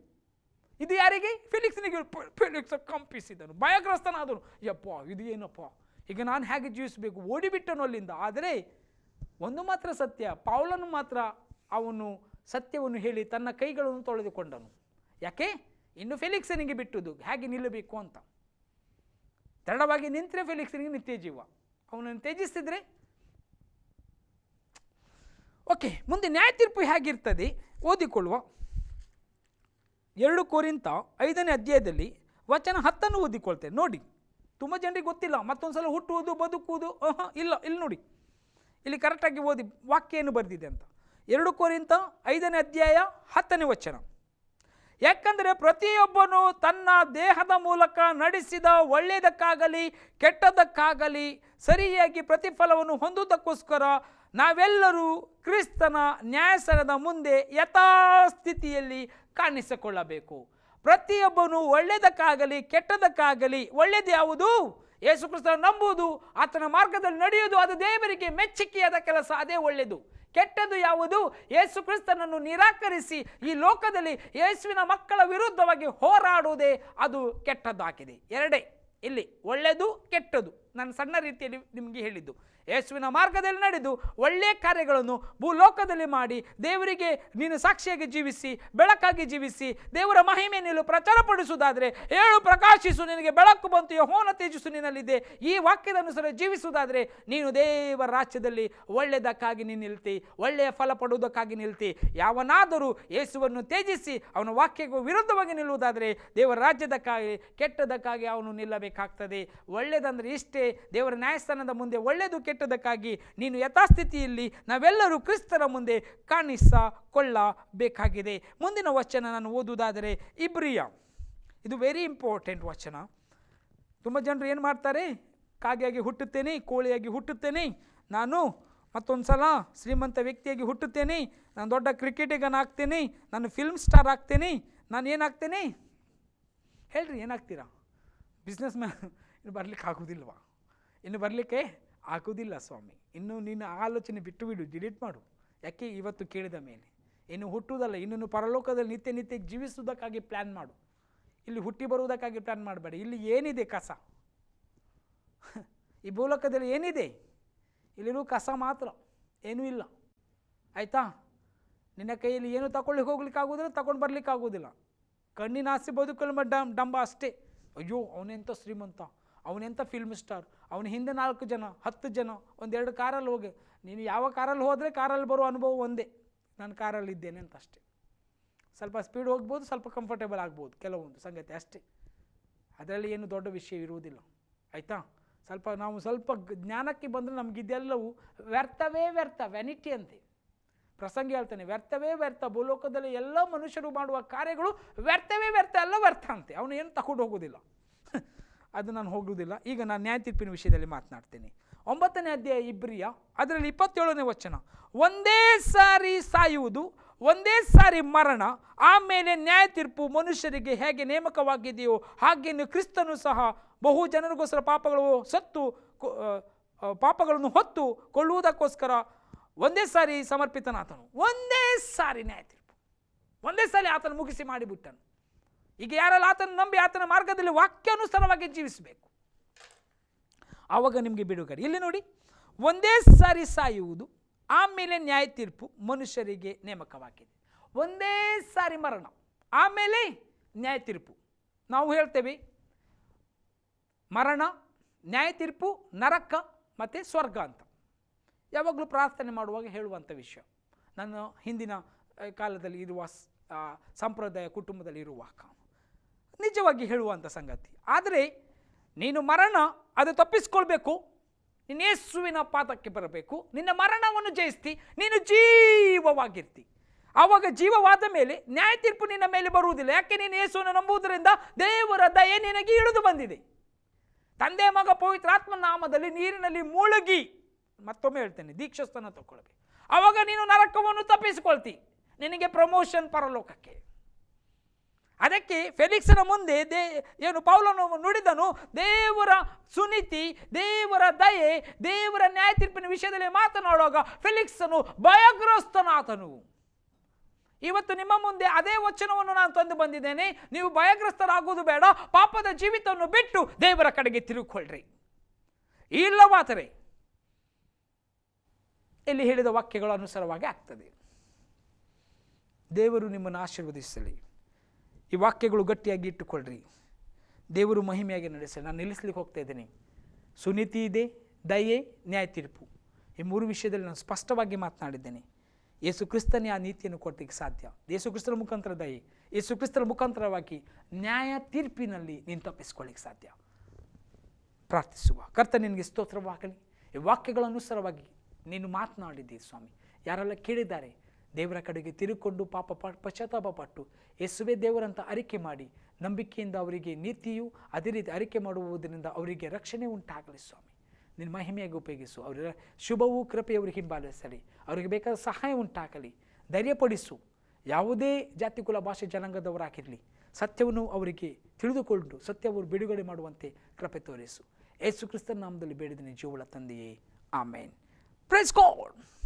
ಇದು ಯಾರಿಗೆ? ಫಿಲಿಕ್ಸನಿಗೆ ಫಿಲಿಕ್ಸ್ ಕಂಪಿಸಿದನು. ಭಯಗ್ರಸ್ತನಾದನು. ಯಪ್ಪ, ಇದು ಏನಪ್ಪ? ಈಗ ನಾನು ಹೇಗೆ ಜೀವಿಸಬೇಕು? ಓಡಿಬಿಟ್ಟನು ಅಲ್ಲಿಂದ ಆದರೆ ಒಂದು ಮಾತ್ರ ಸತ್ಯ, ಪೌಲನು ಮಾತ್ರ ಅವನು ಸತ್ಯವನ್ನು ಹೇಳಿ ತನ್ನ ಕೈಗಳನ್ನು ತೊಳೆದುಕೊಂಡನು. ಯಾಕೆ? ಇನ್ನು ಫೆಲಿಕ್ಸನಿಗೆ ಬಿಟ್ಟುದು ಹೇಗೆ ನಿಲ್ಲಬೇಕು ಅಂತ. ದೃಢವಾಗಿ ನಿಂತರೆ ಫೆಲಿಕ್ಸನಿಗೆ ನಿತ್ಯ ಜೀವ. ಅವನನ್ನು ತ್ಯಜಿಸ್ತಿದ್ರೆ? ಓಕೆ, ಮುಂದೆ ನ್ಯಾಯ ತೀರ್ಪು ಹೇಗಿರ್ತದೆ? ಓದಿಕೊಳ್ಳುವ. ಎರಡು ಕೋರಿಂತ ಐದನೇ ಅಧ್ಯಾಯದಲ್ಲಿ ವಚನ ಹತ್ತನ್ನು ಓದಿಕೊಳ್ತೇನೆ. ನೋಡಿ. ತುಂಬ ಜನರಿಗೆ ಗೊತ್ತಿಲ್ಲ ಮತ್ತೊಂದು ಸಲ ಹುಟ್ಟುವುದು, ಬದುಕುವುದು ಇಲ್ಲ, ಇಲ್ಲಿ ನೋಡಿ. ಇಲ್ಲಿ ಕರೆಕ್ಟಾಗಿ ಓದಿ ವಾಕ್ಯ ಏನು ಬರೆದಿದೆ ಅಂತ. ಎರಡು ಕೋರಿಂತ ಐದನೇ ಅಧ್ಯಾಯ ಹತ್ತನೇ ವಚನ. ಯಾಕಂದರೆ ಪ್ರತಿಯೊಬ್ಬನು ತನ್ನ ದೇಹದ ಮೂಲಕ ನಡೆಸಿದ ಒಳ್ಳೆಯದಕ್ಕಾಗಲಿ, ಕೆಟ್ಟದಕ್ಕಾಗಲಿ, ಸರಿಯಾಗಿ ಪ್ರತಿಫಲವನ್ನು ಹೊಂದುವುದಕ್ಕೋಸ್ಕರ ನಾವೆಲ್ಲರೂ ಕ್ರಿಸ್ತನ ನ್ಯಾಯಸನದ ಮುಂದೆ ಯಥಾಸ್ಥಿತಿಯಲ್ಲಿ ಕಾಣಿಸಿಕೊಳ್ಳಬೇಕು. ಪ್ರತಿಯೊಬ್ಬನು ಒಳ್ಳೆಯದಕ್ಕಾಗಲಿ ಕೆಟ್ಟದಕ್ಕಾಗಲಿ ಒಳ್ಳೆಯದು ಯಾವುದು? ಯೇಸು ಕ್ರಿಸ್ತನ ನಂಬುವುದು, ಆತನ ಮಾರ್ಗದಲ್ಲಿ ನಡೆಯುವುದು, ಅದು ದೇವರಿಗೆ ಮೆಚ್ಚುಗೆಯಾದ ಕೆಲಸ, ಅದೇ ಒಳ್ಳೆಯದು. ಕೆಟ್ಟದ್ದು ಯಾವುದು? ಯೇಸು ಕ್ರಿಸ್ತನನ್ನು ನಿರಾಕರಿಸಿ ಈ ಲೋಕದಲ್ಲಿ ಯೇಸುವಿನ ಮಕ್ಕಳ ವಿರುದ್ಧವಾಗಿ ಹೋರಾಡುವುದೇ ಅದು ಕೆಟ್ಟದ್ದಾಗಿದೆ. ಎರಡೇ, ಇಲ್ಲಿ ಒಳ್ಳೆಯದು ಕೆಟ್ಟದು ನಾನು ಸಣ್ಣ ರೀತಿಯಲ್ಲಿ ನಿಮಗೆ ಹೇಳಿದ್ದು. ಯೇಸುವಿನ ಮಾರ್ಗದಲ್ಲಿ ನಡೆದು ಒಳ್ಳೆಯ ಕಾರ್ಯಗಳನ್ನು ಭೂಲೋಕದಲ್ಲಿ ಮಾಡಿ ದೇವರಿಗೆ ನೀನು ಸಾಕ್ಷಿಯಾಗಿ ಜೀವಿಸಿ, ಬೆಳಕಾಗಿ ಜೀವಿಸಿ, ದೇವರ ಮಹಿಮೆ ನೀನು ಪ್ರಚಾರಪಡಿಸುವುದಾದರೆ ಏಳು ಪ್ರಕಾಶಿಸು, ನಿನಗೆ ಬೆಳಕು ಬಂತು ಯಹೋನ ತೇಜಸ್ಸು ನಿನ್ನಲ್ಲಿದೆ. ಈ ವಾಕ್ಯದ ಅನುಸಾರ ಜೀವಿಸುವುದಾದರೆ ನೀನು ದೇವರ ರಾಜ್ಯದಲ್ಲಿ ಒಳ್ಳೆಯದಕ್ಕಾಗಿ ನೀನು ನಿಲ್ತಿ, ಒಳ್ಳೆಯ ಫಲ ಪಡುವುದಕ್ಕಾಗಿ ನಿಲ್ತಿ. ಯಾವನಾದರೂ ಯೇಸುವನ್ನು ತ್ಯಜಿಸಿ ಅವನ ವಾಕ್ಯಕ್ಕೂ ವಿರುದ್ಧವಾಗಿ ನಿಲ್ಲುವುದಾದರೆ ದೇವರ ರಾಜ್ಯದಕ್ಕಾಗಿ, ಕೆಟ್ಟದಕ್ಕಾಗಿ ಅವನು ನಿಲ್ಲಬೇಕಾಗ್ತದೆ. ಒಳ್ಳೆಯದಂದರೆ ಇಷ್ಟೇ, ದೇವರ ನ್ಯಾಯಸ್ಥಾನದ ಮುಂದೆ ಒಳ್ಳೆಯದು ಕೆಟ್ಟದಕ್ಕಾಗಿ ನೀನು ಯಥಾಸ್ಥಿತಿಯಲ್ಲಿ ನಾವೆಲ್ಲರೂ ಕ್ರಿಸ್ತರ ಮುಂದೆ ಕಾಣಿಸಿಕೊಳ್ಳಬೇಕಾಗಿದೆ. ಮುಂದಿನ ವಚನ ನಾನು ಓದುವುದಾದರೆ ಇಬ್ರಿಯ. ಇದು ವೆರಿ ಇಂಪಾರ್ಟೆಂಟ್ ವಚನ. ತುಂಬ ಜನರು ಏನು ಮಾಡ್ತಾರೆ? ಕಾಗೆಯಾಗಿ ಹುಟ್ಟುತ್ತೇನೆ, ಕೋಳಿಯಾಗಿ ಹುಟ್ಟುತ್ತೇನೆ, ನಾನು ಮತ್ತೊಂದು ಸಲ ಶ್ರೀಮಂತ ವ್ಯಕ್ತಿಯಾಗಿ ಹುಟ್ಟುತ್ತೇನೆ, ನಾನು ದೊಡ್ಡ ಕ್ರಿಕೆಟಿಗನಾಗ್ತೇನೆ ನಾನು ಫಿಲ್ಮ್ ಸ್ಟಾರ್ ಆಗ್ತೇನೆ, ನಾನು ಏನಾಗ್ತೇನೆ? ಹೇಳ್ರಿ ಏನಾಗ್ತೀರಾ? ಬಿಸ್ನೆಸ್ ಮ್ಯಾನ್ ಇನ್ನು ಬರಲಿಕ್ಕೆ ಆಗೋದಿಲ್ವಾ? ಇನ್ನು ಬರಲಿಕ್ಕೆ ಆಗೋದಿಲ್ಲ ಸ್ವಾಮಿ. ಇನ್ನು ನಿನ್ನ ಆಲೋಚನೆ ಬಿಟ್ಟು ಬಿಡು ಡಿಲೀಟ್ ಮಾಡು. ಯಾಕೆ ಇವತ್ತು ಕೇಳಿದ ಮೇಲೆ? ಇನ್ನು ಹುಟ್ಟುವುದಲ್ಲ, ಇನ್ನೊಂದು ಪರಲೋಕದಲ್ಲಿ ನಿತ್ಯ ನಿತ್ಯ ಜೀವಿಸುವುದಕ್ಕಾಗಿ ಪ್ಲ್ಯಾನ್ ಮಾಡು. ಇಲ್ಲಿ ಹುಟ್ಟಿ ಬರುವುದಕ್ಕಾಗಿ ಪ್ಲ್ಯಾನ್ ಮಾಡಬೇಡಿ. ಇಲ್ಲಿ ಏನಿದೆ ಕಸ? ಈ ಭೂಲೋಕದಲ್ಲಿ ಏನಿದೆ? ಇಲ್ಲಿರೋ ಕಸ ಮಾತ್ರ. ಏನೂ ಇಲ್ಲ. ಆಯಿತಾ? ನಿನ್ನ ಕೈಯಲ್ಲಿ ಏನು ತಗೊಳ್ಳಿಕ್ಕೆ ಹೋಗ್ಲಿಕ್ಕೆ ಆಗೋದಿಲ್ಲ, ತಗೊಂಡು ಬರ್ಲಿಕ್ಕೆ ಆಗೋದಿಲ್ಲ. ಕಣ್ಣಿನ ಆಸೆ ಬದುಕಲು ಡಂ ಡಂಬ ಅಷ್ಟೇ. ಅಯ್ಯೋ ಅವನೆಂಥ ಶ್ರೀಮಂತ. ಅವನೆಂಥ ಫಿಲ್ಮ್ ಸ್ಟಾರ್ ಅವನ ಹಿಂದೆ ನಾಲ್ಕು ಜನ, ಹತ್ತು ಜನ, ಒಂದೆರಡು ಕಾರಲ್ಲಿ ಹೋಗಿ. ನೀನು ಯಾವ ಕಾರಲ್ಲಿ ಹೋದರೆ ಕಾರಲ್ಲಿ ಬರೋ ಅನುಭವ ಒಂದೇ. ನಾನು ಕಾರಲ್ಲಿ ಇದ್ದೇನೆ ಅಂತ ಅಷ್ಟೇ. ಸ್ವಲ್ಪ ಸ್ಪೀಡ್ ಹೋಗ್ಬೋದು, ಸ್ವಲ್ಪ ಕಂಫರ್ಟೇಬಲ್ ಆಗ್ಬೋದು, ಕೆಲವೊಂದು ಸಂಗತಿ ಅಷ್ಟೇ. ಅದರಲ್ಲಿ ಏನು ದೊಡ್ಡ ವಿಷಯ ಇರುವುದಿಲ್ಲ. ಆಯಿತಾ? ಸ್ವಲ್ಪ ನಾವು ಸ್ವಲ್ಪ ಜ್ಞಾನಕ್ಕೆ ಬಂದರೆ ನಮಗಿದೆಲ್ಲವೂ ವ್ಯರ್ಥವೇ ವ್ಯರ್ಥ ವ್ಯಾನಿಟಿ ಅಂತೆ. ಪ್ರಸಂಗ ಹೇಳ್ತಾನೆ, ವ್ಯರ್ಥವೇ ವ್ಯರ್ಥ. ಭೂಲೋಕದಲ್ಲಿ ಎಲ್ಲ ಮನುಷ್ಯರು ಮಾಡುವ ಕಾರ್ಯಗಳು ವ್ಯರ್ಥವೇ ವ್ಯರ್ಥ, ಎಲ್ಲ ವ್ಯರ್ಥ ಅಂತೆ. ಅವನು ಏನು ತಗೊಂಡು ಹೋಗೋದಿಲ್ಲ ಅದು ನಾನು ಹೋಗುವುದಿಲ್ಲ. ಈಗ ನಾನು ನ್ಯಾಯ ತೀರ್ಪಿನ ವಿಷಯದಲ್ಲಿ ಮಾತನಾಡ್ತೀನಿ. ಒಂಬತ್ತನೇ ಅಧ್ಯಾಯ ಇಬ್ರಿಯ, ಅದರಲ್ಲಿ ಇಪ್ಪತ್ತೇಳನೇ ವಚನ. ಒಂದೇ ಸಾರಿ ಸಾಯುವುದು, ಒಂದೇ ಸಾರಿ ಮರಣ ಆಮೇಲೆ ನ್ಯಾಯ ತೀರ್ಪು ಮನುಷ್ಯರಿಗೆ ಹೇಗೆ ನೇಮಕವಾಗಿದೆಯೋ ಹಾಗೇನು ಕ್ರಿಸ್ತನು ಸಹ ಬಹು ಜನರಿಗೋಸ್ಕರ ಪಾಪಗಳು ಸತ್ತು ಪಾಪಗಳನ್ನು ಹೊತ್ತು ಕೊಳ್ಳುವುದಕ್ಕೋಸ್ಕರ ಒಂದೇ ಸಾರಿ ಸಮರ್ಪಿತನಾತನು ಒಂದೇ ಸಾರಿ ನ್ಯಾಯ ತೀರ್ಪು. ಒಂದೇ ಸಾರಿ ಆತನು ಮುಗಿಸಿ ಮಾಡಿಬಿಟ್ಟನು. ಈಗ ಯಾರೆಲ್ಲ ಆತನ ನಂಬಿ ಆತನ ಮಾರ್ಗದಲ್ಲಿ ವಾಕ್ಯಾನುಸಾರವಾಗಿ ಜೀವಿಸಬೇಕು. ಆವಾಗ ನಿಮಗೆ ಬಿಡುಗಡೆ. ಇಲ್ಲಿ ನೋಡಿ, ಒಂದೇ ಸಾರಿ ಸಾಯುವುದು, ಆಮೇಲೆ ನ್ಯಾಯ ತೀರ್ಪು ಮನುಷ್ಯರಿಗೆ ನೇಮಕವಾಗಿದೆ. ಒಂದೇ ಸಾರಿ ಮರಣ, ಆಮೇಲೆ ನ್ಯಾಯ ತೀರ್ಪು. ನಾವು ಹೇಳ್ತೇವೆ, ಮರಣ, ನ್ಯಾಯ ತೀರ್ಪು, ನರಕ ಮತ್ತು ಸ್ವರ್ಗ ಅಂತ. ಯಾವಾಗಲೂ ಪ್ರಾರ್ಥನೆ ಮಾಡುವಾಗ ಹೇಳುವಂಥ ವಿಷಯ. ನನ್ನ ಹಿಂದಿನ ಕಾಲದಲ್ಲಿ ಇರುವ ಸಂಪ್ರದಾಯ ಕುಟುಂಬದಲ್ಲಿ ಇರುವಾಗ ನಿಜವಾಗಿ ಹೇಳುವಂಥ ಸಂಗತಿ. ಆದರೆ ನೀನು ಮರಣ, ಅದು ತಪ್ಪಿಸ್ಕೊಳ್ಬೇಕು. ನೀನು ಯೇಸುವಿನ ಪಾದಕ್ಕೆ ಬರಬೇಕು. ನಿನ್ನ ಮರಣವನ್ನು ಜಯಿಸ್ತಿ. ನೀನು ಜೀವವಾಗಿರ್ತಿ. ಆವಾಗ ಜೀವವಾದ ಮೇಲೆ ನ್ಯಾಯ ತೀರ್ಪು ನಿನ್ನ ಮೇಲೆ ಬರುವುದಿಲ್ಲ. ಯಾಕೆ ನೀನು ಯೇಸುವನ್ನು ನಂಬುವುದರಿಂದ ದೇವರ ದಯೆ ನಿನಗೆ ಇಳಿದು ಬಂದಿದೆ. ತಂದೆ, ಮಗ ಪವಿತ್ರಾತ್ಮ ನಾಮದಲ್ಲಿ ನೀರಿನಲ್ಲಿ ಮುಳುಗಿ. ಮತ್ತೊಮ್ಮೆ ಹೇಳ್ತೇನೆ ದೀಕ್ಷಸ್ಥಾನ ತಗೊಳ್ಬೇಕು ಆವಾಗ ನೀನು ನರಕವನ್ನು ತಪ್ಪಿಸಿಕೊಳ್ತಿ. ನಿನಗೆ ಪ್ರಮೋಷನ್ ಪರಲೋಕಕ್ಕೆ. ಅದಕ್ಕೆ ಫೆಲಿಕ್ಸನ ಮುಂದೆ ದೇ, ಏನು ಪೌಲನು ನುಡಿದನು, ದೇವರ ಸುನೀತಿ, ದೇವರ ದಯೆ, ದೇವರ ನ್ಯಾಯ ತೀರ್ಪಿನ ವಿಷಯದಲ್ಲಿ ಮಾತನಾಡುವಾಗ ಫೆಲಿಕ್ಸನು ಭಯಗ್ರಸ್ತನಾತನು ಇವತ್ತು ನಿಮ್ಮ ಮುಂದೆ ಅದೇ ವಚನವನ್ನು ನಾನು ತಂದು ಬಂದಿದ್ದೇನೆ, ನೀವು ಭಯಗ್ರಸ್ತರಾಗುವುದು ಬೇಡ, ಪಾಪದ ಜೀವಿತವನ್ನು ಬಿಟ್ಟು ದೇವರ ಕಡೆಗೆ ತಿರುಗಿಕೊಳ್ಳ್ರಿ. ಇಲ್ಲವಾದರೆ ಇಲ್ಲಿ ಹೇಳಿದ ವಾಕ್ಯಗಳ ಅನುಸಾರವಾಗಿ ಆಗ್ತದೆ. ದೇವರು ನಿಮ್ಮನ್ನು ಆಶೀರ್ವದಿಸಲಿ. ಈ ವಾಕ್ಯಗಳು ಗಟ್ಟಿಯಾಗಿ ಇಟ್ಟುಕೊಳ್ಳ್ರಿ ದೇವರು ಮಹಿಮೆಯಾಗಿ ನಡೆಸಲಿ. ನಾನು ನಿಲ್ಲಿಸ್ಲಿಕ್ಕೆ ಹೋಗ್ತಾ ಇದ್ದೀನಿ. ಸುನೀತಿ ಇದೆ, ದಯೆ, ನ್ಯಾಯ ತೀರ್ಪು. ಈ ಮೂರು ವಿಷಯದಲ್ಲಿ ನಾನು ಸ್ಪಷ್ಟವಾಗಿ ಮಾತನಾಡಿದ್ದೇನೆ. ಯೇಸು ಕ್ರಿಸ್ತನೇ ಆ ನೀತಿಯನ್ನು ಕೊಡ್ಲಿಕ್ಕೆ ಸಾಧ್ಯ. ಯೇಸು ಕ್ರಿಸ್ತರ ಮುಖಾಂತರ ದಯೆ, ಯೇಸು ಕ್ರಿಸ್ತರ ಮುಖಾಂತರವಾಗಿ ನ್ಯಾಯ ತೀರ್ಪಿನಲ್ಲಿ ನೀನು ತಪ್ಪಿಸ್ಕೊಳ್ಳಿಕ್ಕೆ ಸಾಧ್ಯ. ಪ್ರಾರ್ಥಿಸುವ. ಕರ್ತ ನಿನಗೆ ಸ್ತೋತ್ರವಾಗಲಿ. ಈ ವಾಕ್ಯಗಳ ಅನುಸಾರವಾಗಿ ನೀನು ಮಾತನಾಡಿದ್ದೀರಿ ಸ್ವಾಮಿ. ಯಾರೆಲ್ಲ ಕೇಳಿದ್ದಾರೆ ದೇವರ ಕಡೆಗೆ ತಿರುಕೊಂಡು ಪಾಪ ಪಶ್ಚಾತ್ತಾಪ ಪಟ್ಟು ಯೇಸುವೆ ದೇವರಂತ ಅರಿಕೆ ಮಾಡಿ ನಂಬಿಕೆಯಿಂದ ಅವರಿಗೆ ನೀತಿಯು ಅದೇ ರೀತಿ ಅರಿಕೆ ಮಾಡುವುದರಿಂದ ಅವರಿಗೆ ರಕ್ಷಣೆ ಉಂಟಾಗಲಿ ಸ್ವಾಮಿ. ನಿನ್ನ ಮಹಿಮೆಯಾಗಿ ಉಪಯೋಗಿಸು. ಅವರ ಶುಭವು ಕೃಪೆ ಅವರಿಗೆ ಹಿಂಬಾಲಿಸಲಿ. ಅವರಿಗೆ ಬೇಕಾದ ಸಹಾಯ ಉಂಟಾಗಲಿ. ಧೈರ್ಯಪಡಿಸು. ಯಾವುದೇ ಜಾತಿ ಕುಲ ಭಾಷೆ ಜನಾಂಗದವರಾಗಿರಲಿ. ಸತ್ಯವನ್ನು ಅವರಿಗೆ ತಿಳಿದುಕೊಂಡು ಸತ್ಯ ಅವರು ಬಿಡುಗಡೆ ಮಾಡುವಂತೆ ಕೃಪೆ ತೋರಿಸು. ಯೇಸು ಕ್ರಿಸ್ತನ ನಾಮದಲ್ಲಿ ಬೇಡಿದ ಜೀವಳ ತಂದೆಯೇ. ಆಮೇನ್. Press god